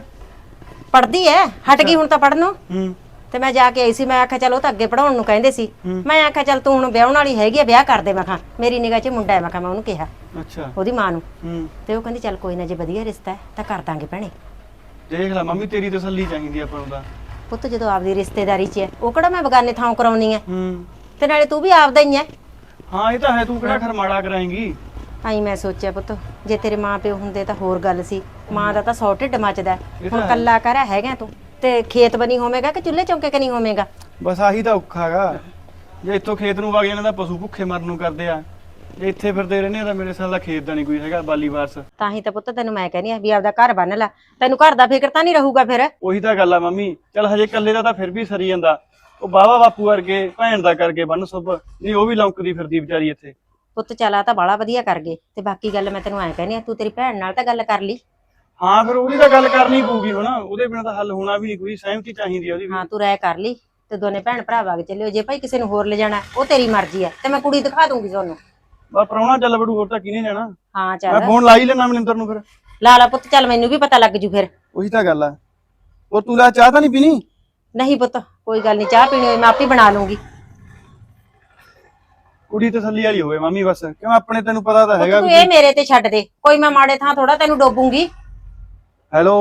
[SPEAKER 3] ਪੜਦੀ ਐ ਹਟ ਗਈ ਹੁਣ ਤਾਂ ਪੜਨੋਂ
[SPEAKER 10] ਹੂੰ।
[SPEAKER 3] ਤੇ ਮੈਂ ਜਾ ਕੇ ਆਈ ਸੀ ਮੈਂ ਆਖਿਆ ਚਲ ਉਹ ਤਾਂ ਅੱਗੇ ਪੜਾਉਣ ਨੂੰ ਕਹਿੰਦੇ ਸੀ। ਮੈਂ ਆਖਿਆ ਚਲ ਤੂੰ ਹੁਣ ਵਿਆਹਣ ਵਾਲੀ ਹੈਗੀ ਆ ਵਿਆਹ ਕਰ ਦੇ ਮੈਂ ਕਿਹਾ। ਮੇਰੀ ਨਿਗਾਹ 'ਚ ਮੁੰਡਾ ਹੈ ਮੈਂ ਕਿਹਾ ਮੈਂ ਉਹਨੂੰ ਕਿਹਾ।
[SPEAKER 10] ਅੱਛਾ।
[SPEAKER 3] ਉਹਦੀ ਮਾਂ ਨੂੰ।
[SPEAKER 10] ਹੂੰ।
[SPEAKER 3] ਤੇ ਉਹ ਕਹਿੰਦੀ ਚਲ ਕੋਈ ਨਾ ਜੇ ਵਧੀਆ ਰਿਸ਼ਤਾ ਹੈ ਤਾਂ ਕਰ ਦਾਂਗੇ ਭੈਣੇ।
[SPEAKER 10] ਦੇਖ ਲੈ ਮੰਮੀ ਤੇਰੀ ਤਸੱਲੀ ਚਾਹੀਦੀ ਆਪਾਂ ਨੂੰ ਤਾਂ।
[SPEAKER 3] ਪੁੱਤ ਜਦੋਂ ਆਪਦੀ ਰਿਸ਼ਤੇਦਾਰੀ 'ਚ ਹੈ ਉਹ ਕਿਹੜਾ ਮੈਂ ਬਗਾਨੇ ਥਾਂ ਕਰਾਉਣੀ ਐ?
[SPEAKER 10] ਹੂੰ।
[SPEAKER 3] ਤੇ ਨਾਲੇ ਤੂੰ ਵੀ ਆਪਦਾ ਹੀ ਐ।
[SPEAKER 10] ਹਾਂ ਇਹ ਤਾਂ ਹੈ ਤੂੰ ਕਿਹੜਾ ਖਰਮਾੜਾ ਕਰਾਏਂਗੀ?
[SPEAKER 3] ਆਈ ਮੈਂ ਸੋਚਿਆ ਪੁੱਤ ਜੇ ਤੇਰੇ ਮਾਂ ਪਿਓ ਹੁੰਦੇ ਤਾਂ ਹੋਰ ਗੱਲ ਸੀ। ਮਾਂ ਦਾ ਤਾਂ ਸੌ ਢਿੱਡ ਮੱਚਦਾ ਹੁਣ
[SPEAKER 10] ਹੈ।
[SPEAKER 3] ਕੱਲਾ ਕਰਾ ਹੈਗਾ ਤੂੰ। ਤੇ ਖੇਤ ਬਣੀ ਹੋਵੇਗਾ ਕਿ ਚੁੱਲ੍ਹੇ ਚੌਂਕੇ ਕਨੀ ਹੋਵੇਗਾ?
[SPEAKER 10] ਬਸ ਆਹੀ ਤਾਂ ਔਖਾ ਹੈਗਾ। ਜੇ ਇੱਥੋਂ ਖੇਤ ਨੂੰ ਵਗ ਜਾਣਾ ਤਾਂ ਪਸ਼ੂ ਭੁੱਖੇ ਮਰਨ ਨੂੰ ਕਰਦੇ ਆ। ਜੇ ਇੱਥੇ ਫਿਰਦੇ ਰਹਿੰਦੇ ਆ ਤਾਂ ਮੇਰੇ ਸਾਲ ਦਾ ਖੇਤ ਦਾ ਨਹੀਂ ਕੋਈ ਹੈਗਾ ਬਾਲੀ ਵਾਰਸ।
[SPEAKER 3] ਤਾਂ ਹੀ ਤਾਂ ਪੁੱਤ ਤੈਨੂੰ ਮੈਂ ਕਹਿੰਦੀ ਆ ਵੀ ਆਪਦਾ ਘਰ ਬੰਨ ਲੈ। ਤੈਨੂੰ ਘਰ ਦਾ ਫਿਕਰ ਤਾਂ ਨਹੀਂ ਰਹੂਗਾ ਫਿਰ?
[SPEAKER 10] ਉਹੀ ਤਾਂ ਗੱਲ ਆ ਮੰਮੀ। ਚਲ ਹਜੇ ਇਕੱਲੇ ਦਾ ਤਾਂ ਫਿਰ ਵੀ ਸਰੀ ਜਾਂਦਾ। ਉਹ ਬਾਵਾ ਬਾਪੂ ਵਰਗੇ ਭੈਣ ਦਾ ਕਰਕੇ ਬੰਨ ਸੁਭ। ਨਹੀਂ ਉਹ ਵੀ ਲੌਂਕਦੀ ਫਿਰਦੀ ਵਿਚਾਰੀ ਇੱਥੇ।
[SPEAKER 3] ਪੁੱਤ ਚਲਾ ਤਾਂ ਬਾਲਾ ਵਧੀਆ ਕਰ ਗਏ। ਤੇ ਬਾਕੀ ਗੱਲ ਮੈਂ ਤੈਨੂੰ ਐ ਕਹਿੰਦੀ ਆ ਤੂੰ ਤੇਰੀ ਭੈਣ ਨਾਲ ਤਾਂ ਗੱਲ ਕਰ ਲਈ।
[SPEAKER 10] ਹਾਂ ਫਿਰ ਉਹਦੀ ਤਾਂ ਗੱਲ ਕਰਨੀ ਪਊਗੀ ਹੁਣ। ਉਹਦੇ ਬਿਨਾਂ ਤਾਂ ਹੱਲ ਹੋਣਾ ਵੀ ਨਹੀਂ ਕੋਈ ਸਹਿਮਤੀ ਚਾਹੀਦੀ ਆ ਉਹਦੀ ਵੀ।
[SPEAKER 3] ਹਾਂ ਤੂੰ ਰਾਇ ਕਰ ਲਈ ਤੇ ਦੋਨੇ ਭੈਣ ਭਰਾ ਵਗ ਚੱਲਿਓ। ਜੇ ਭਾਈ ਕਿਸੇ ਨੂੰ ਹੋਰ ਲੈ ਜਾਣਾ ਉਹ ਤੇਰੀ ਮਰਜ਼ੀ ਆ। ਤੇ ਮੈਂ ਕੁੜੀ ਦਿਖਾ ਦੂੰਗੀ ਤੁਹਾਨੂੰ।
[SPEAKER 10] ਬਸ ਪ੍ਰਾਹੁਣਾ ਚੱਲ ਵੜੂ ਹੋਰ ਤਾਂ ਕਿਹਨੇ ਜਾਣਾ
[SPEAKER 3] ਹਾਂ
[SPEAKER 10] ਮੈਂ
[SPEAKER 3] ਚੱਲ
[SPEAKER 10] ਫੋਨ ਲਾ ਹੀ ਲੈਣਾ ਮਨਿੰਦਰ ਨੂੰ ਫਿਰ।
[SPEAKER 3] ਲਾ ਲਾ ਪੁੱਤ ਚੱਲ ਮੈਨੂੰ ਵੀ ਪਤਾ ਲੱਗ ਜੂ ਫਿਰ।
[SPEAKER 10] ਉਹੀ ਤਾਂ ਗੱਲ ਆ। ਉਹ ਤੂੰ ਲੈ ਚਾਹ ਤਾਂ ਨਹੀਂ ਪੀਣੀ?
[SPEAKER 3] ਨਹੀਂ ਪੁੱਤ ਕੋਈ ਗੱਲ ਨਹੀਂ ਚਾਹ ਪੀਣੀ ਹੋਈ ਮੈਂ ਆਪੇ ਬਣਾ ਲੂੰਗੀ
[SPEAKER 10] ਕੁੜੀ ਤਸੱਲੀ ਵਾਲੀ ਹੋਵੇ ਮੰਮੀ ਬਸ। ਕਿਉਂ? ਆਪਣੇ ਤੈਨੂੰ ਪਤਾ ਤਾਂ ਹੈਗਾ
[SPEAKER 3] ਤੂੰ ਇਹ ਮੇਰੇ ਤੇ ਛੱਡ ਦੇ। ਕੋਈ ਮੈਂ ਮਾੜੇ ਥਾਂ ਥੋੜਾ ਤੈਨੂੰ ਡੋਬੂੰਗੀ।
[SPEAKER 10] ਹੈਲੋ?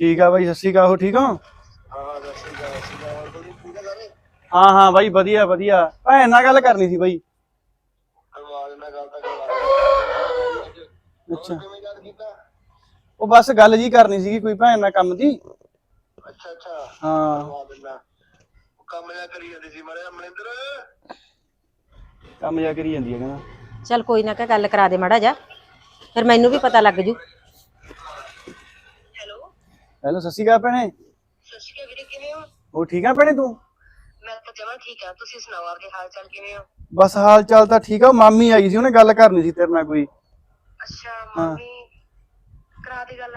[SPEAKER 10] ਠੀਕ ਆ ਬਾਈ ਸਤਿ ਸ਼੍ਰੀ ਅਕਾਲ। ਹੋ ਠੀਕ ਹੋ? ਹਾਂ ਹਾਂ ਬਾਈ ਵਧੀਆ ਵਧੀਆ। ਭੈਣ ਨਾਲ ਗੱਲ ਕਰਨੀ ਸੀ ਬਾਈ। ਅੱਛਾ। ਉਹ ਬਸ ਗੱਲ ਜੀ ਕਰਨੀ ਸੀਗੀ ਕੋਈ ਭੈਣ ਨਾਲ ਕੰਮ ਦੀ। ਅੱਛਾ ਅੱਛਾ। ਹਾਂ।
[SPEAKER 8] ਕੰਮ ਜਾ ਕਰੀ ਜਾਂਦੀ ਸੀ ਮਰਿਆ ਮਨਿੰਦਰ
[SPEAKER 5] ਕੰਮ ਜਾ ਕਰੀ ਜਾਂਦੀ ਹੈ ਕਹਿੰਦਾ।
[SPEAKER 3] ਚੱਲ ਕੋਈ ਨਾ ਗੱਲ ਕਰਾ ਦੇ ਮਾੜਾ ਜਾ ਫਿਰ ਮੈਨੂੰ ਵੀ ਪਤਾ ਲੱਗ ਜੂ।
[SPEAKER 5] ਹੈਲੋ। ਸਤਿ ਸ਼੍ਰੀ ਅਕਾਲ ਭੈਣੇ।
[SPEAKER 11] ਸਤਿ ਸ਼੍ਰੀ ਅਕਾਲ ਵੀਰੇ ਕਿਵੇਂ ਹੋ?
[SPEAKER 5] ਉਹ ਠੀਕ ਆ ਭੈਣੇ ਤੂੰ?
[SPEAKER 11] ਮੈਂ ਤਾਂ ਜਮਾਂ ਠੀਕ ਆ। ਤੁਸੀਂ ਸੁਣਾਓ ਆਪਦੇ ਹਾਲ ਚਾਲ ਕਿਵੇਂ ਹੋ?
[SPEAKER 5] ਬਸ ਹਾਲ ਚਾਲ ਤਾਂ ਠੀਕ ਆ। ਉਹ ਮਾਮੀ ਆਈ ਸੀ ਉਹਨੇ ਗੱਲ ਕਰਨੀ ਸੀ ਤੇਰੇ ਨਾਲ ਕੋਈ।
[SPEAKER 11] ਅੱਛਾ ਮੰਮੀ ਕਰਾ ਦੇ ਗੱਲ।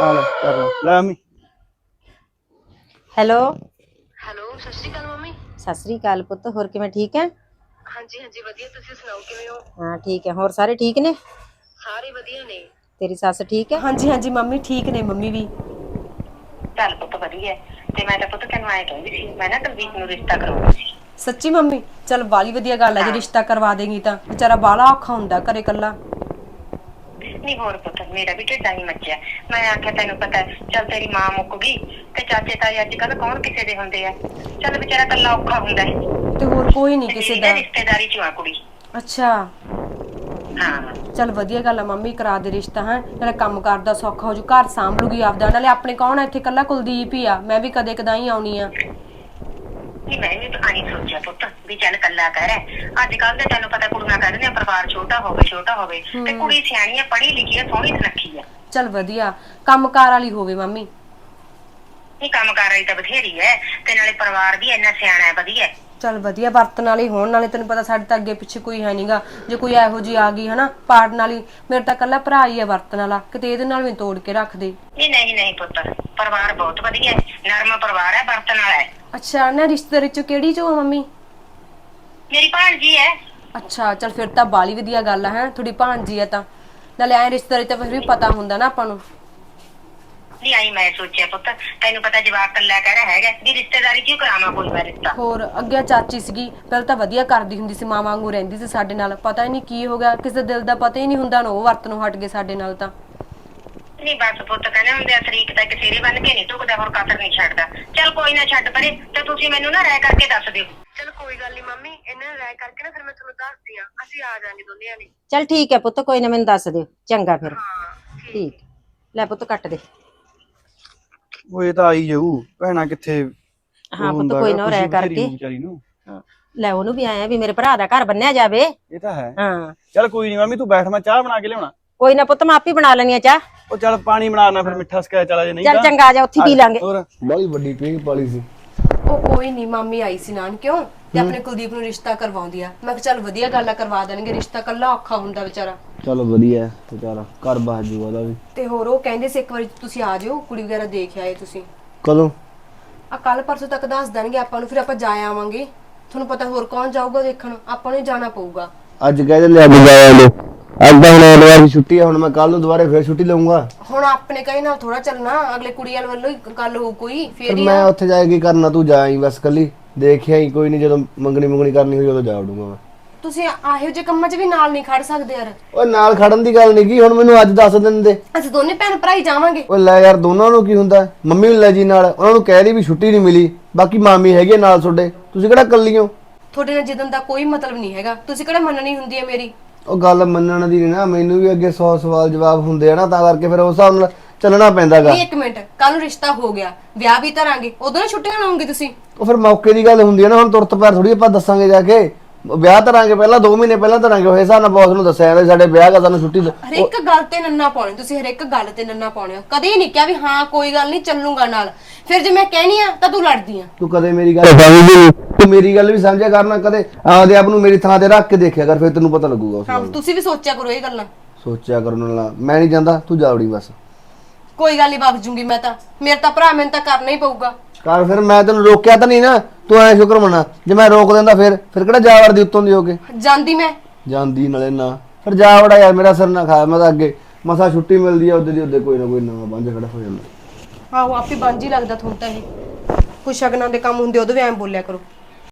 [SPEAKER 5] ਆ ਲੈ ਕਰ ਲੈ। ਲੈ ਮੰਮੀ।
[SPEAKER 3] ਹੈਲੋ।
[SPEAKER 11] ਹੈਲੋ ਸਤਿ ਸ਼੍ਰੀ ਅਕਾਲ ਮੰਮੀ।
[SPEAKER 3] ਸਤਿ ਸ੍ਰੀ ਅਕਾਲ ਪੁੱਤ ਹੋਰ ਕਿਵੇਂ ਠੀਕ ਹੈ
[SPEAKER 11] ਹਾਂਜੀ ਹਾਂਜੀ ਵਧੀਆ। ਤੁਸੀਂ ਸੁਣਾਓ ਕਿਵੇਂ ਹੋ?
[SPEAKER 3] ਹਾਂ ਠੀਕ ਹੈ ਹੋਰ ਸਾਰੇ ਠੀਕ ਨੇ?
[SPEAKER 11] ਸਾਰੇ ਵਧੀਆ ਨੇ।
[SPEAKER 3] ਤੇਰੀ ਸੱਸ ਠੀਕ ਹੈ
[SPEAKER 7] ਹਾਂਜੀ ਹਾਂਜੀ ਮੰਮੀ ਠੀਕ ਨੇ ਮੰਮੀ ਵੀ।
[SPEAKER 11] ਚੱਲ ਪੁੱਤ ਵਧੀਆ ਤੇ ਮੈਂ ਤਾਂ ਪੁੱਤ ਤੈਨੂੰ ਆਏ ਕਹਿੰਦੀ ਸੀ ਮੈਂ ਨਾ ਕੁਲਦੀਪ ਨੂੰ ਰਿਸ਼ਤਾ ਕਰਾਉਣਾ ਸੀ।
[SPEAKER 7] ਸੱਚੀ ਮੰਮੀ ਚਲ ਬਾਲੀ ਵਧੀਆ ਗੱਲ ਹੈ ਜੇ ਰਿਸ਼ਤਾ ਕਰਵਾ ਦੇਂਗੀ ਤਾਂ। ਵਿਚਾਰਾ ਬਾਲਾ ਔਖਾ ਹੁੰਦਾ ਘਰੇ ਕੱਲਾ
[SPEAKER 11] ਨਹੀਂ ਹੋਰ ਪੁੱਤ ਮੇਰਾ ਵੀ ਢਿੱਡਾ ਹੀ ਮੱਚਿਆ। ਮੈਂ ਆਖਿਆ ਤੈਨੂੰ ਪਤਾ ਹੈ, ਚੱਲ ਤੇਰੀ ਮਾਂ ਮੁੱਕ ਗਈ ਤੇ ਚਾਚੇ ਤਾਏ ਅੱਜ ਕੱਲ ਕੌਣ ਕਿਸੇ ਦੇ ਹੁੰਦੇ ਆ? ਚੱਲ ਵਿਚਾਰਾ ਕੱਲਾ ਔਖਾ ਹੁੰਦਾ ਹੈ।
[SPEAKER 7] ਤੇ ਹੋਰ ਕੋਈ ਨਹੀਂ
[SPEAKER 11] ਤੇ
[SPEAKER 7] ਕਿਸੇ ਦਾ।
[SPEAKER 11] ਨਾ ਰਿਸ਼ਤੇਦਾਰੀ ਚ ਆ ਕੁੜੀ।
[SPEAKER 7] ਅੱਛਾ।
[SPEAKER 11] ਹਾਂ।
[SPEAKER 7] ਚਲ ਵਧੀਆ ਗੱਲ ਆ ਮੰਮੀ ਕਰਾ ਦੇ ਰਿਸ਼ਤਾ ਹੈ। ਨਾਲੇ ਕੰਮ ਕਰਦਾ ਸੌਖਾ ਹੋ ਜੂ ਘਰ ਸਾਂਭ ਲੂਗੀ ਆਪਦਾ। ਨਾਲੇ ਆਪਣੇ ਕੌਣ ਆ ਇੱਥੇ? ਕੱਲਾ ਕੁਲਦੀਪ ਹੀ ਆ। ਮੈਂ ਵੀ ਕਦੇ ਕਦਾਈ ਆਉਣੀ ਆ।
[SPEAKER 11] ਨਹੀਂ ਮੈਂ ਵੀ ਤਾਂ ਆਹੀ ਸੋਚਿਆ ਪੁੱਤ ਵੀ ਚੱਲ ਕੱਲਾ ਕਰ ਅੱਜ ਕੱਲ ਦੇ ਤੈਨੂੰ ਪਤਾ ਕੁੜੀਆਂ ਕਹਿੰਦੇ ਨੇ ਪਰਿਵਾਰ ਛੋਟਾ ਹੋਵੇ ਛੋਟਾ ਹੋਵੇ। ਤੇ ਕੁੜੀ ਸਿਆਣੀ ਆ ਪੜ੍ਹੀ ਲਿਖੀ ਆ ਸੋਹਣੀ ਸੁਨੱਖੀ ਆ
[SPEAKER 7] ਚਲ ਵਧੀਆ ਕੰਮਕਾਰ ਵਾਲੀ ਹੋਵੇ ਮੰਮੀ।
[SPEAKER 11] ਇਹ ਕੰਮ ਕਰ ਰਹੀ ਤਾਂ ਬਥੇਰੀ ਐ ਤੇ ਨਾਲੇ ਪਰਿਵਾਰ ਵੀ ਇੰਨਾ ਸਿਆਣਾ ਹੈ ਵਧੀਆ ਹੈ।
[SPEAKER 7] ਚਲ ਵਧੀਆ ਵਰਤਨ ਵਾਲੀ ਹੋਣ ਨਾਲੇ ਤੈਨੂੰ ਪਤਾ ਸਾਡੇ ਤਾਂ ਅੱਗੇ ਪਿੱਛੇ ਕੋਈ ਹੈ ਨਹੀਂਗਾ ਜੇ ਕੋਈ ਇਹੋ ਜੀ ਆ ਗਈ ਹਨਾ ਪਾੜਨ ਵਾਲੀ ਮੇਰੇ ਤਾਂ ਕੱਲਾ ਭਰਾ ਹੀ ਆ ਵਰਤਨ ਵਾਲਾ ਕਿਤੇ ਇਹਦੇ ਨਾਲ ਵੀ ਤੋੜ ਕੇ ਰੱਖ ਦੇ।
[SPEAKER 11] ਨਹੀਂ ਨਹੀਂ ਨਹੀਂ ਪੁੱਤ ਪਰਿਵਾਰ ਬਹੁਤ ਵਧੀਆ ਹੈ ਨਰਮ ਪਰਿਵਾਰ ਹੈ ਬਰਤਨ ਵਾਲਾ ਹੈ।
[SPEAKER 7] ਅੱਛਾ ਨਾ ਰਿਸ਼ਤੇਦਾਰੀ ਚੋਂ ਕਿਹੜੀ ਚੋਂ ਆ ਮੰਮੀ?
[SPEAKER 11] ਮੇਰੀ ਭਾਣਜੀ ਹੈ।
[SPEAKER 7] ਅੱਛਾ ਚਲ ਫਿਰ ਤਾਂ ਬਾਲੀ ਵਧੀਆ ਗੱਲ ਆ ਹੈ? ਥੋੜੀ ਭਾਂਜੀ ਆ ਤਾਂ। ਨਾਲੇ ਐ ਰਿਸ਼ਤੇਦਾਰੀ ਤਾਂ ਫਿਰ ਵੀ ਪਤਾ ਹੁੰਦਾ ਨਾ ਆਪਾਂ ਨੂੰ।
[SPEAKER 11] ਨਹੀਂ ਆਈ ਮੈਂ ਸੋਚਿਆ ਪੁੱਤ ਤੈਨੂੰ ਪਤਾ ਜਵਾਕ ਕੱਲਾ ਕਹਿ ਰਿਹਾ ਹੈਗਾ ਵੀ ਰਿਸ਼ਤੇਦਾਰੀ ਕਿਉਂ ਕਰਾਵਾਂ ਕੋਈ ਮੈਂ ਰਿਸ਼ਤਾ?
[SPEAKER 7] ਹੋਰ ਅੱਗੇ ਚਾਚੀ ਸੀਗੀ ਪਹਿਲਾਂ ਤਾਂ ਵਧੀਆ ਕਰਦੀ ਹੁੰਦੀ ਸੀ ਮਾਂ ਵਾਂਗੂ ਰਹਿੰਦੀ ਸੀ ਸਾਡੇ ਨਾਲ। ਪਤਾ ਹੀ ਨਹੀਂ ਕੀ ਹੋ ਗਿਆ ਕਿਸੇ ਦਿਲ ਦਾ ਪਤਾ ਹੀ ਨਹੀਂ ਹੁੰਦਾ ਨਾ ਉਹ ਵਰਤਨੋਂ ਹਟ ਗਏ ਸਾਡੇ ਨਾਲ ਤਾਂ।
[SPEAKER 11] ਨਹੀਂ ਬਸ ਪੁੱਤ ਕਹਿੰਦੇ ਹੁੰਦੇ ਆ ਸ਼ਰੀਕ ਤਾਂ ਕਿਸੇ ਬੰਨ ਕੇ ਨਹੀਂ ਟੁਕਦਾ ਹੋਰ ਕਤਰ ਨਹੀਂ ਛੱਡਦਾ। ਚੱਲ ਕੋਈ ਨਾ ਛੱਡ ਪਰੇ ਤੇ ਤੁਸੀਂ ਮੈਨੂੰ ਨਾ ਰਾਇ ਕਰਕੇ ਦੱਸ ਦਿਓ। ਚਲ ਕੋਈ ਗੱਲ ਨਹੀਂ ਮੰਮੀ ਇਹਨਾਂ ਰਾਇ ਕਰਕੇ ਨਾ ਫਿਰ ਮੈਂ ਤੁਹਾਨੂੰ ਦੱਸਦੀ ਆ ਅਸੀਂ ਆ ਜਾਾਂਗੇ ਦੋਨਿਆਂ ਨੇ
[SPEAKER 3] ਚੱਲ ਠੀਕ ਹੈ ਪੁੱਤ ਕੋਈ ਨਾ ਮੈਨੂੰ ਦੱਸ ਦਿਓ। ਚੰਗਾ ਫਿਰ। ਠੀਕ ਲੈ ਪੁੱਤ ਕੱਟ ਦੇ।
[SPEAKER 5] ਉਹ ਇਹ ਤਾਂ ਆਈ ਜਾਊ ਭੈਣਾ ਕਿੱਥੇ
[SPEAKER 3] ਹਾਂ ਪੁੱਤ ਕੋਈ ਨਾ
[SPEAKER 5] ਬਥੇਰੀ
[SPEAKER 3] ਕਰਕੇ। ਲੈ ਉਹਨੂੰ ਵੀ ਆਇਆ ਵੀ ਮੇਰੇ ਭਰਾ ਦਾ ਘਰ ਬੰਨਿਆ ਜਾਵੇ।
[SPEAKER 5] ਇਹ ਤਾਂ ਹੈ।
[SPEAKER 3] ਹਾਂ।
[SPEAKER 5] ਚੱਲ ਕੋਈ ਨਹੀਂ ਮੰਮੀ ਤੂੰ ਬੈਠ ਮੈਂ ਚਾਹ ਬਣਾ ਕੇ ਲਿਆਉਣਾ।
[SPEAKER 3] ਕੋਈ ਨਾ ਪੁੱਤ ਮੈਂ ਆਪ ਹੀ ਬਣਾ ਲੈਣੀ ਆ ਚਾਹ।
[SPEAKER 5] ਉਹ ਚੱਲ ਪਾਣੀ ਬਣਾਣਾ ਫਿਰ ਮਿੱਠਾ ਸਕਾ ਚਲਾ ਜੇ ਨਹੀਂ
[SPEAKER 3] ਚੱਲ ਚੰਗਾ ਆ ਜਾ ਉੱਥੇ ਪੀ ਲਾਂਗੇ।
[SPEAKER 5] ਹੋਰ।
[SPEAKER 6] ਬਾਲੀ ਵੱਡੀ ਪੀਂਘ ਪਾਲੀ ਸੀ।
[SPEAKER 7] ਉਹ ਕੋਈ ਨਹੀਂ ਮਾਮੀ ਆਈ ਸੀ ਨਾਨ ਕਿਉਂ ਤੇ ਆਪਣੇ ਕੁਲਦੀਪ ਨੂੰ ਰਿਸ਼ਤਾ ਕਰਵਾਉਂਦੀ ਆ। ਮੈਂ ਕਿਹਾ ਚੱਲ ਵਧੀਆ ਗੱਲ ਆ ਕਰਵਾ ਦੇਣਗੇ ਰਿਸ਼ਤਾ ਕੱਲਾ ਔਖਾ ਹੁੰਦਾ ਵਿਚਾਰਾ।
[SPEAKER 6] ਚਲੋ ਵਧੀਆ ਹੈ ਵਿਚਾਰਾ ਘਰ ਬਾਹਰ ਜੂਗਾ ਉਹਦਾ ਵੀ।
[SPEAKER 7] ਤੇ ਹੋਰ ਉਹ ਕਹਿੰਦੇ ਸੀ ਇੱਕ ਵਾਰੀ ਤੁਸੀਂ ਆ ਜਿਓ ਕੁੜੀ ਵਗੈਰਾ ਦੇਖ ਆਏ ਤੁਸੀਂ।
[SPEAKER 6] ਕਦੋਂ?
[SPEAKER 7] ਆ ਕੱਲ ਪਰਸੋਂ ਤੱਕ ਦੱਸ ਦੇਣਗੇ ਆਪਾਂ ਨੂੰ ਫਿਰ ਆਪਾਂ ਜਾ ਆਵਾਂਗੇ। ਤੁਹਾਨੂੰ ਪਤਾ ਹੋਰ ਕੌਣ ਜਾਊਗਾ ਦੇਖਣ ਆਪਾਂ ਨੂੰ ਹੀ ਜਾਣਾ ਪਊਗਾ।
[SPEAKER 6] ਅੱਜ ਕਹਿੰਦੇ ਲੈ ਕੇ ਜਾਇਆ ਲੋ ਅੱਜ ਤਾਂ ਹੁਣ ਐਤਵਾਰ ਦੀ ਛੁੱਟੀ ਹੈ ਹੁਣ ਮੈਂ ਕੱਲ ਨੂੰ ਦੁਬਾਰੇ ਫੇਰ ਛੁੱਟੀ ਲਵਾਂਗਾ
[SPEAKER 7] ਹੁਣ ਆਪਣੇ ਕਹੇ ਨਾਲ ਥੋੜਾ ਚੱਲਣਾ ਅਗਲੇ ਕੁੜੀ ਵਾਲ ਵੱਲੋਂ ਹੀ ਗੱਲ ਹੋਊ ਕੋਈ ਫੇਰ ਹੀ
[SPEAKER 6] ਮੈਂ ਉੱਥੇ ਜਾ ਕੇ ਕੀ ਕਰਨਾ ਤੂੰ ਜਾਈ ਬਸ ਕੱਲੀ ਦੇਖਿਆ ਹੀ ਕੋਈ ਨਹੀਂ ਜਦੋਂ ਮੰਗਣੀ ਮੰਗਣੀ ਕਰਨੀ ਹੋਈ ਉਦੋਂ ਜਾ ਵੜੂੰਗਾ ਮੈਂ।
[SPEAKER 7] ਤੁਸੀਂ ਆਹੋ ਜਿਹੇ ਕੰਮਾਂ 'ਚ ਵੀ ਨਾਲ ਨਹੀਂ ਖੜ ਸਕਦੇ ਯਾਰ।
[SPEAKER 6] ਓਏ ਨਾਲ ਖੜਨ ਦੀ ਗੱਲ ਨਹੀਂ ਕੀ ਹੁਣ ਮੈਨੂੰ ਅੱਜ ਦੱਸ ਦਿੰਦੇ
[SPEAKER 7] ਅਸੀਂ ਦੋਨੇ ਭੈਣ ਭਰਾ ਹੀ ਜਾਵਾਂਗੇ।
[SPEAKER 6] ਓਏ ਲੈ ਯਾਰ ਦੋਨਾਂ ਨੂੰ ਕੀ ਹੁੰਦਾ? ਮੰਮੀ ਨੂੰ ਲੈ ਜੀ ਨਾਲ ਉਹਨਾਂ ਨੂੰ ਕਹਿ ਦੀ ਵੀ ਛੁੱਟੀ ਨਹੀਂ ਮਿਲੀ ਬਾਕੀ ਮਾਮੀ ਹੈਗੀ ਆ ਨਾਲ ਤੁਹਾਡੇ। ਤੁਸੀਂ ਕਿਹੜਾ ਕੱਲੀ ਹੋ?
[SPEAKER 7] ਤੁਹਾਡੇ ਨਾਲ ਜਿੱਦਣ ਦਾ ਕੋਈ ਮਤਲਬ ਨਹੀਂ ਹੈਗਾ। ਤੁਸੀਂ ਕਿਹੜਾ ਮੰਨਣੀ ਹੁੰਦੀ ਹੈ ਮੇਰੀ?
[SPEAKER 6] ਉਹ ਗੱਲ ਮੰਨਣ ਦੀ ਨਹੀਂ ਨਾ ਮੈਨੂੰ ਵੀ ਅੱਗੇ 100 ਸਵਾਲ ਜਵਾਬ ਹੁੰਦੇ ਆ ਨਾ ਤਾਂ ਕਰਕੇ ਫਿਰ ਉਸ ਹਿਸਾਬ ਨਾਲ ਚੱਲਣਾ ਪੈਂਦਾਗਾ।
[SPEAKER 7] ਨਹੀਂ ਇੱਕ ਮਿੰਟ ਕੱਲ ਨੂੰ ਰਿਸ਼ਤਾ ਹੋ ਗਿਆ ਵਿਆਹ ਵੀ ਧਰਾਂਗੇ ਉਦੋਂ ਨਾ ਛੁੱਟੀਆਂ ਲਾਉਂਗੇ ਤੁਸੀਂ।
[SPEAKER 6] ਉਹ ਫਿਰ ਮੌਕੇ ਦੀ ਗੱਲ ਹੁੰਦੀ ਹੈ ਨਾ ਹੁਣ ਤੁਰਤ ਪੈਰ ਥੋੜੀ ਆਪਾਂ ਦੱਸਾਂਗੇ ਜਾ ਕੇ। ਵਿਆਹ ਤਰਾਂਗੇ ਪਹਿਲਾਂ 2 ਮਹੀਨੇ ਪਹਿਲਾਂ ਤਰਾਂਗੇ ਉਹ ਹਿਸਾਬ ਨਾਲ ਬੌਸ ਨੂੰ ਦੱਸਿਆ ਜਾਂਦਾ ਵੀ ਸਾਡੇ ਵਿਆਹ ਦਾ ਸਾਨੂੰ ਛੁੱਟੀ ਦਿਓ।
[SPEAKER 7] ਹਰੇਕ ਗੱਲ ਤੇ ਨੰਨਾ ਪਾਉਣੇ ਤੁਸੀਂ ਹਰੇਕ ਗੱਲ ਤੇ ਨੰਨਾ ਪਾਉਣੇ ਹੋ ਕਦੇ ਨਹੀਂ ਕਿਹਾ ਵੀ ਹਾਂ ਕੋਈ ਗੱਲ ਨਹੀਂ ਚੱਲੂਗਾ ਨਾਲ। ਫਿਰ ਜੇ ਮੈਂ ਕਹਿਨੀ ਆ ਤਾਂ ਤੂੰ ਲੜਦੀ ਆ।
[SPEAKER 6] ਤੂੰ ਕਦੇ ਮੇਰੀ ਗੱਲ ਸਮਝਦੀ ਨਹੀਂ ਤੂੰ ਮੇਰੀ ਗੱਲ ਵੀ ਸਮਝਿਆ ਕਰਨਾ ਕਦੇ ਆਪਦੇ ਆਪ ਨੂੰ ਮੇਰੀ ਥਾਂ ਤੇ ਰੱਖ ਕੇ ਦੇਖਿਆ ਕਰ ਫਿਰ ਤੈਨੂੰ ਪਤਾ ਲੱਗੂਗਾ ਉਸ
[SPEAKER 7] ਹਾਂ ਤੁਸੀਂ ਵੀ ਸੋਚਿਆ ਕਰੋ ਇਹ ਗੱਲਾਂ।
[SPEAKER 6] ਸੋਚਿਆ ਕਰਨ ਨਾਲ ਮੈਂ ਨਹੀਂ ਜਾਂਦਾ ਤੂੰ ਜਾਵੜੀ ਬਸ।
[SPEAKER 7] ਕੋਈ ਗੱਲ ਨਹੀਂ ਵਗ ਜੂੰਗੀ ਮੈਂ ਤਾਂ। ਮੇਰੇ ਤਾਂ ਭਰਾ ਮੈਨੂੰ ਤਾਂ ਕਰਨਾ ਹੀ ਪਊਗਾ।
[SPEAKER 6] ਕਰ ਫਿਰ ਮੈਂ ਤੈਨੂੰ ਰੋਕਿਆ ਤਾਂ ਨਹੀਂ ਨਾ ਤੂੰ ਐ ਸ਼ੁਕਰ ਮਨਾ ਜੇ ਮੈਂ ਰੋਕ ਦਿੰਦਾ ਫਿਰ ਫਿਰ ਕਿਹੜਾ ਜਾ ਵੜਦੀ ਉੱਤੋਂ ਦੀ ਹੋ ਕੇ?
[SPEAKER 7] ਜਾਂਦੀ ਮੈਂ।
[SPEAKER 6] ਜਾਂਦੀ ਨਾਲੇ ਨਾ। ਫਿਰ ਜਾ ਵੜਾ ਯਾਰ ਮੇਰਾ ਸਿਰ ਨਾ ਖਾ ਮੈਂ ਤਾਂ ਅੱਗੇ ਮਸਾ ਛੁੱਟੀ ਮਿਲਦੀ ਆ ਉਹਦੇ ਦੀ ਉਹਦੇ ਕੋਈ ਨਾ ਕੋਈ ਨਵਾਂ ਬੰਜ ਖੜਾ ਹੋ ਜਾਂਦਾ।
[SPEAKER 7] ਆਹੋ ਆਪੇ ਬੰਜ ਹੀ ਲੱਗਦਾ ਤੁਹਾਨੂੰ ਤਾਂ ਇਹ। ਕੋਈ ਸ਼ਗਨਾਂ ਦੇ ਕੰਮ ਹੁੰਦੇ ਉਦੋਂ ਵੀ ਐਂ ਬੋਲਿਆ ਕਰੋ।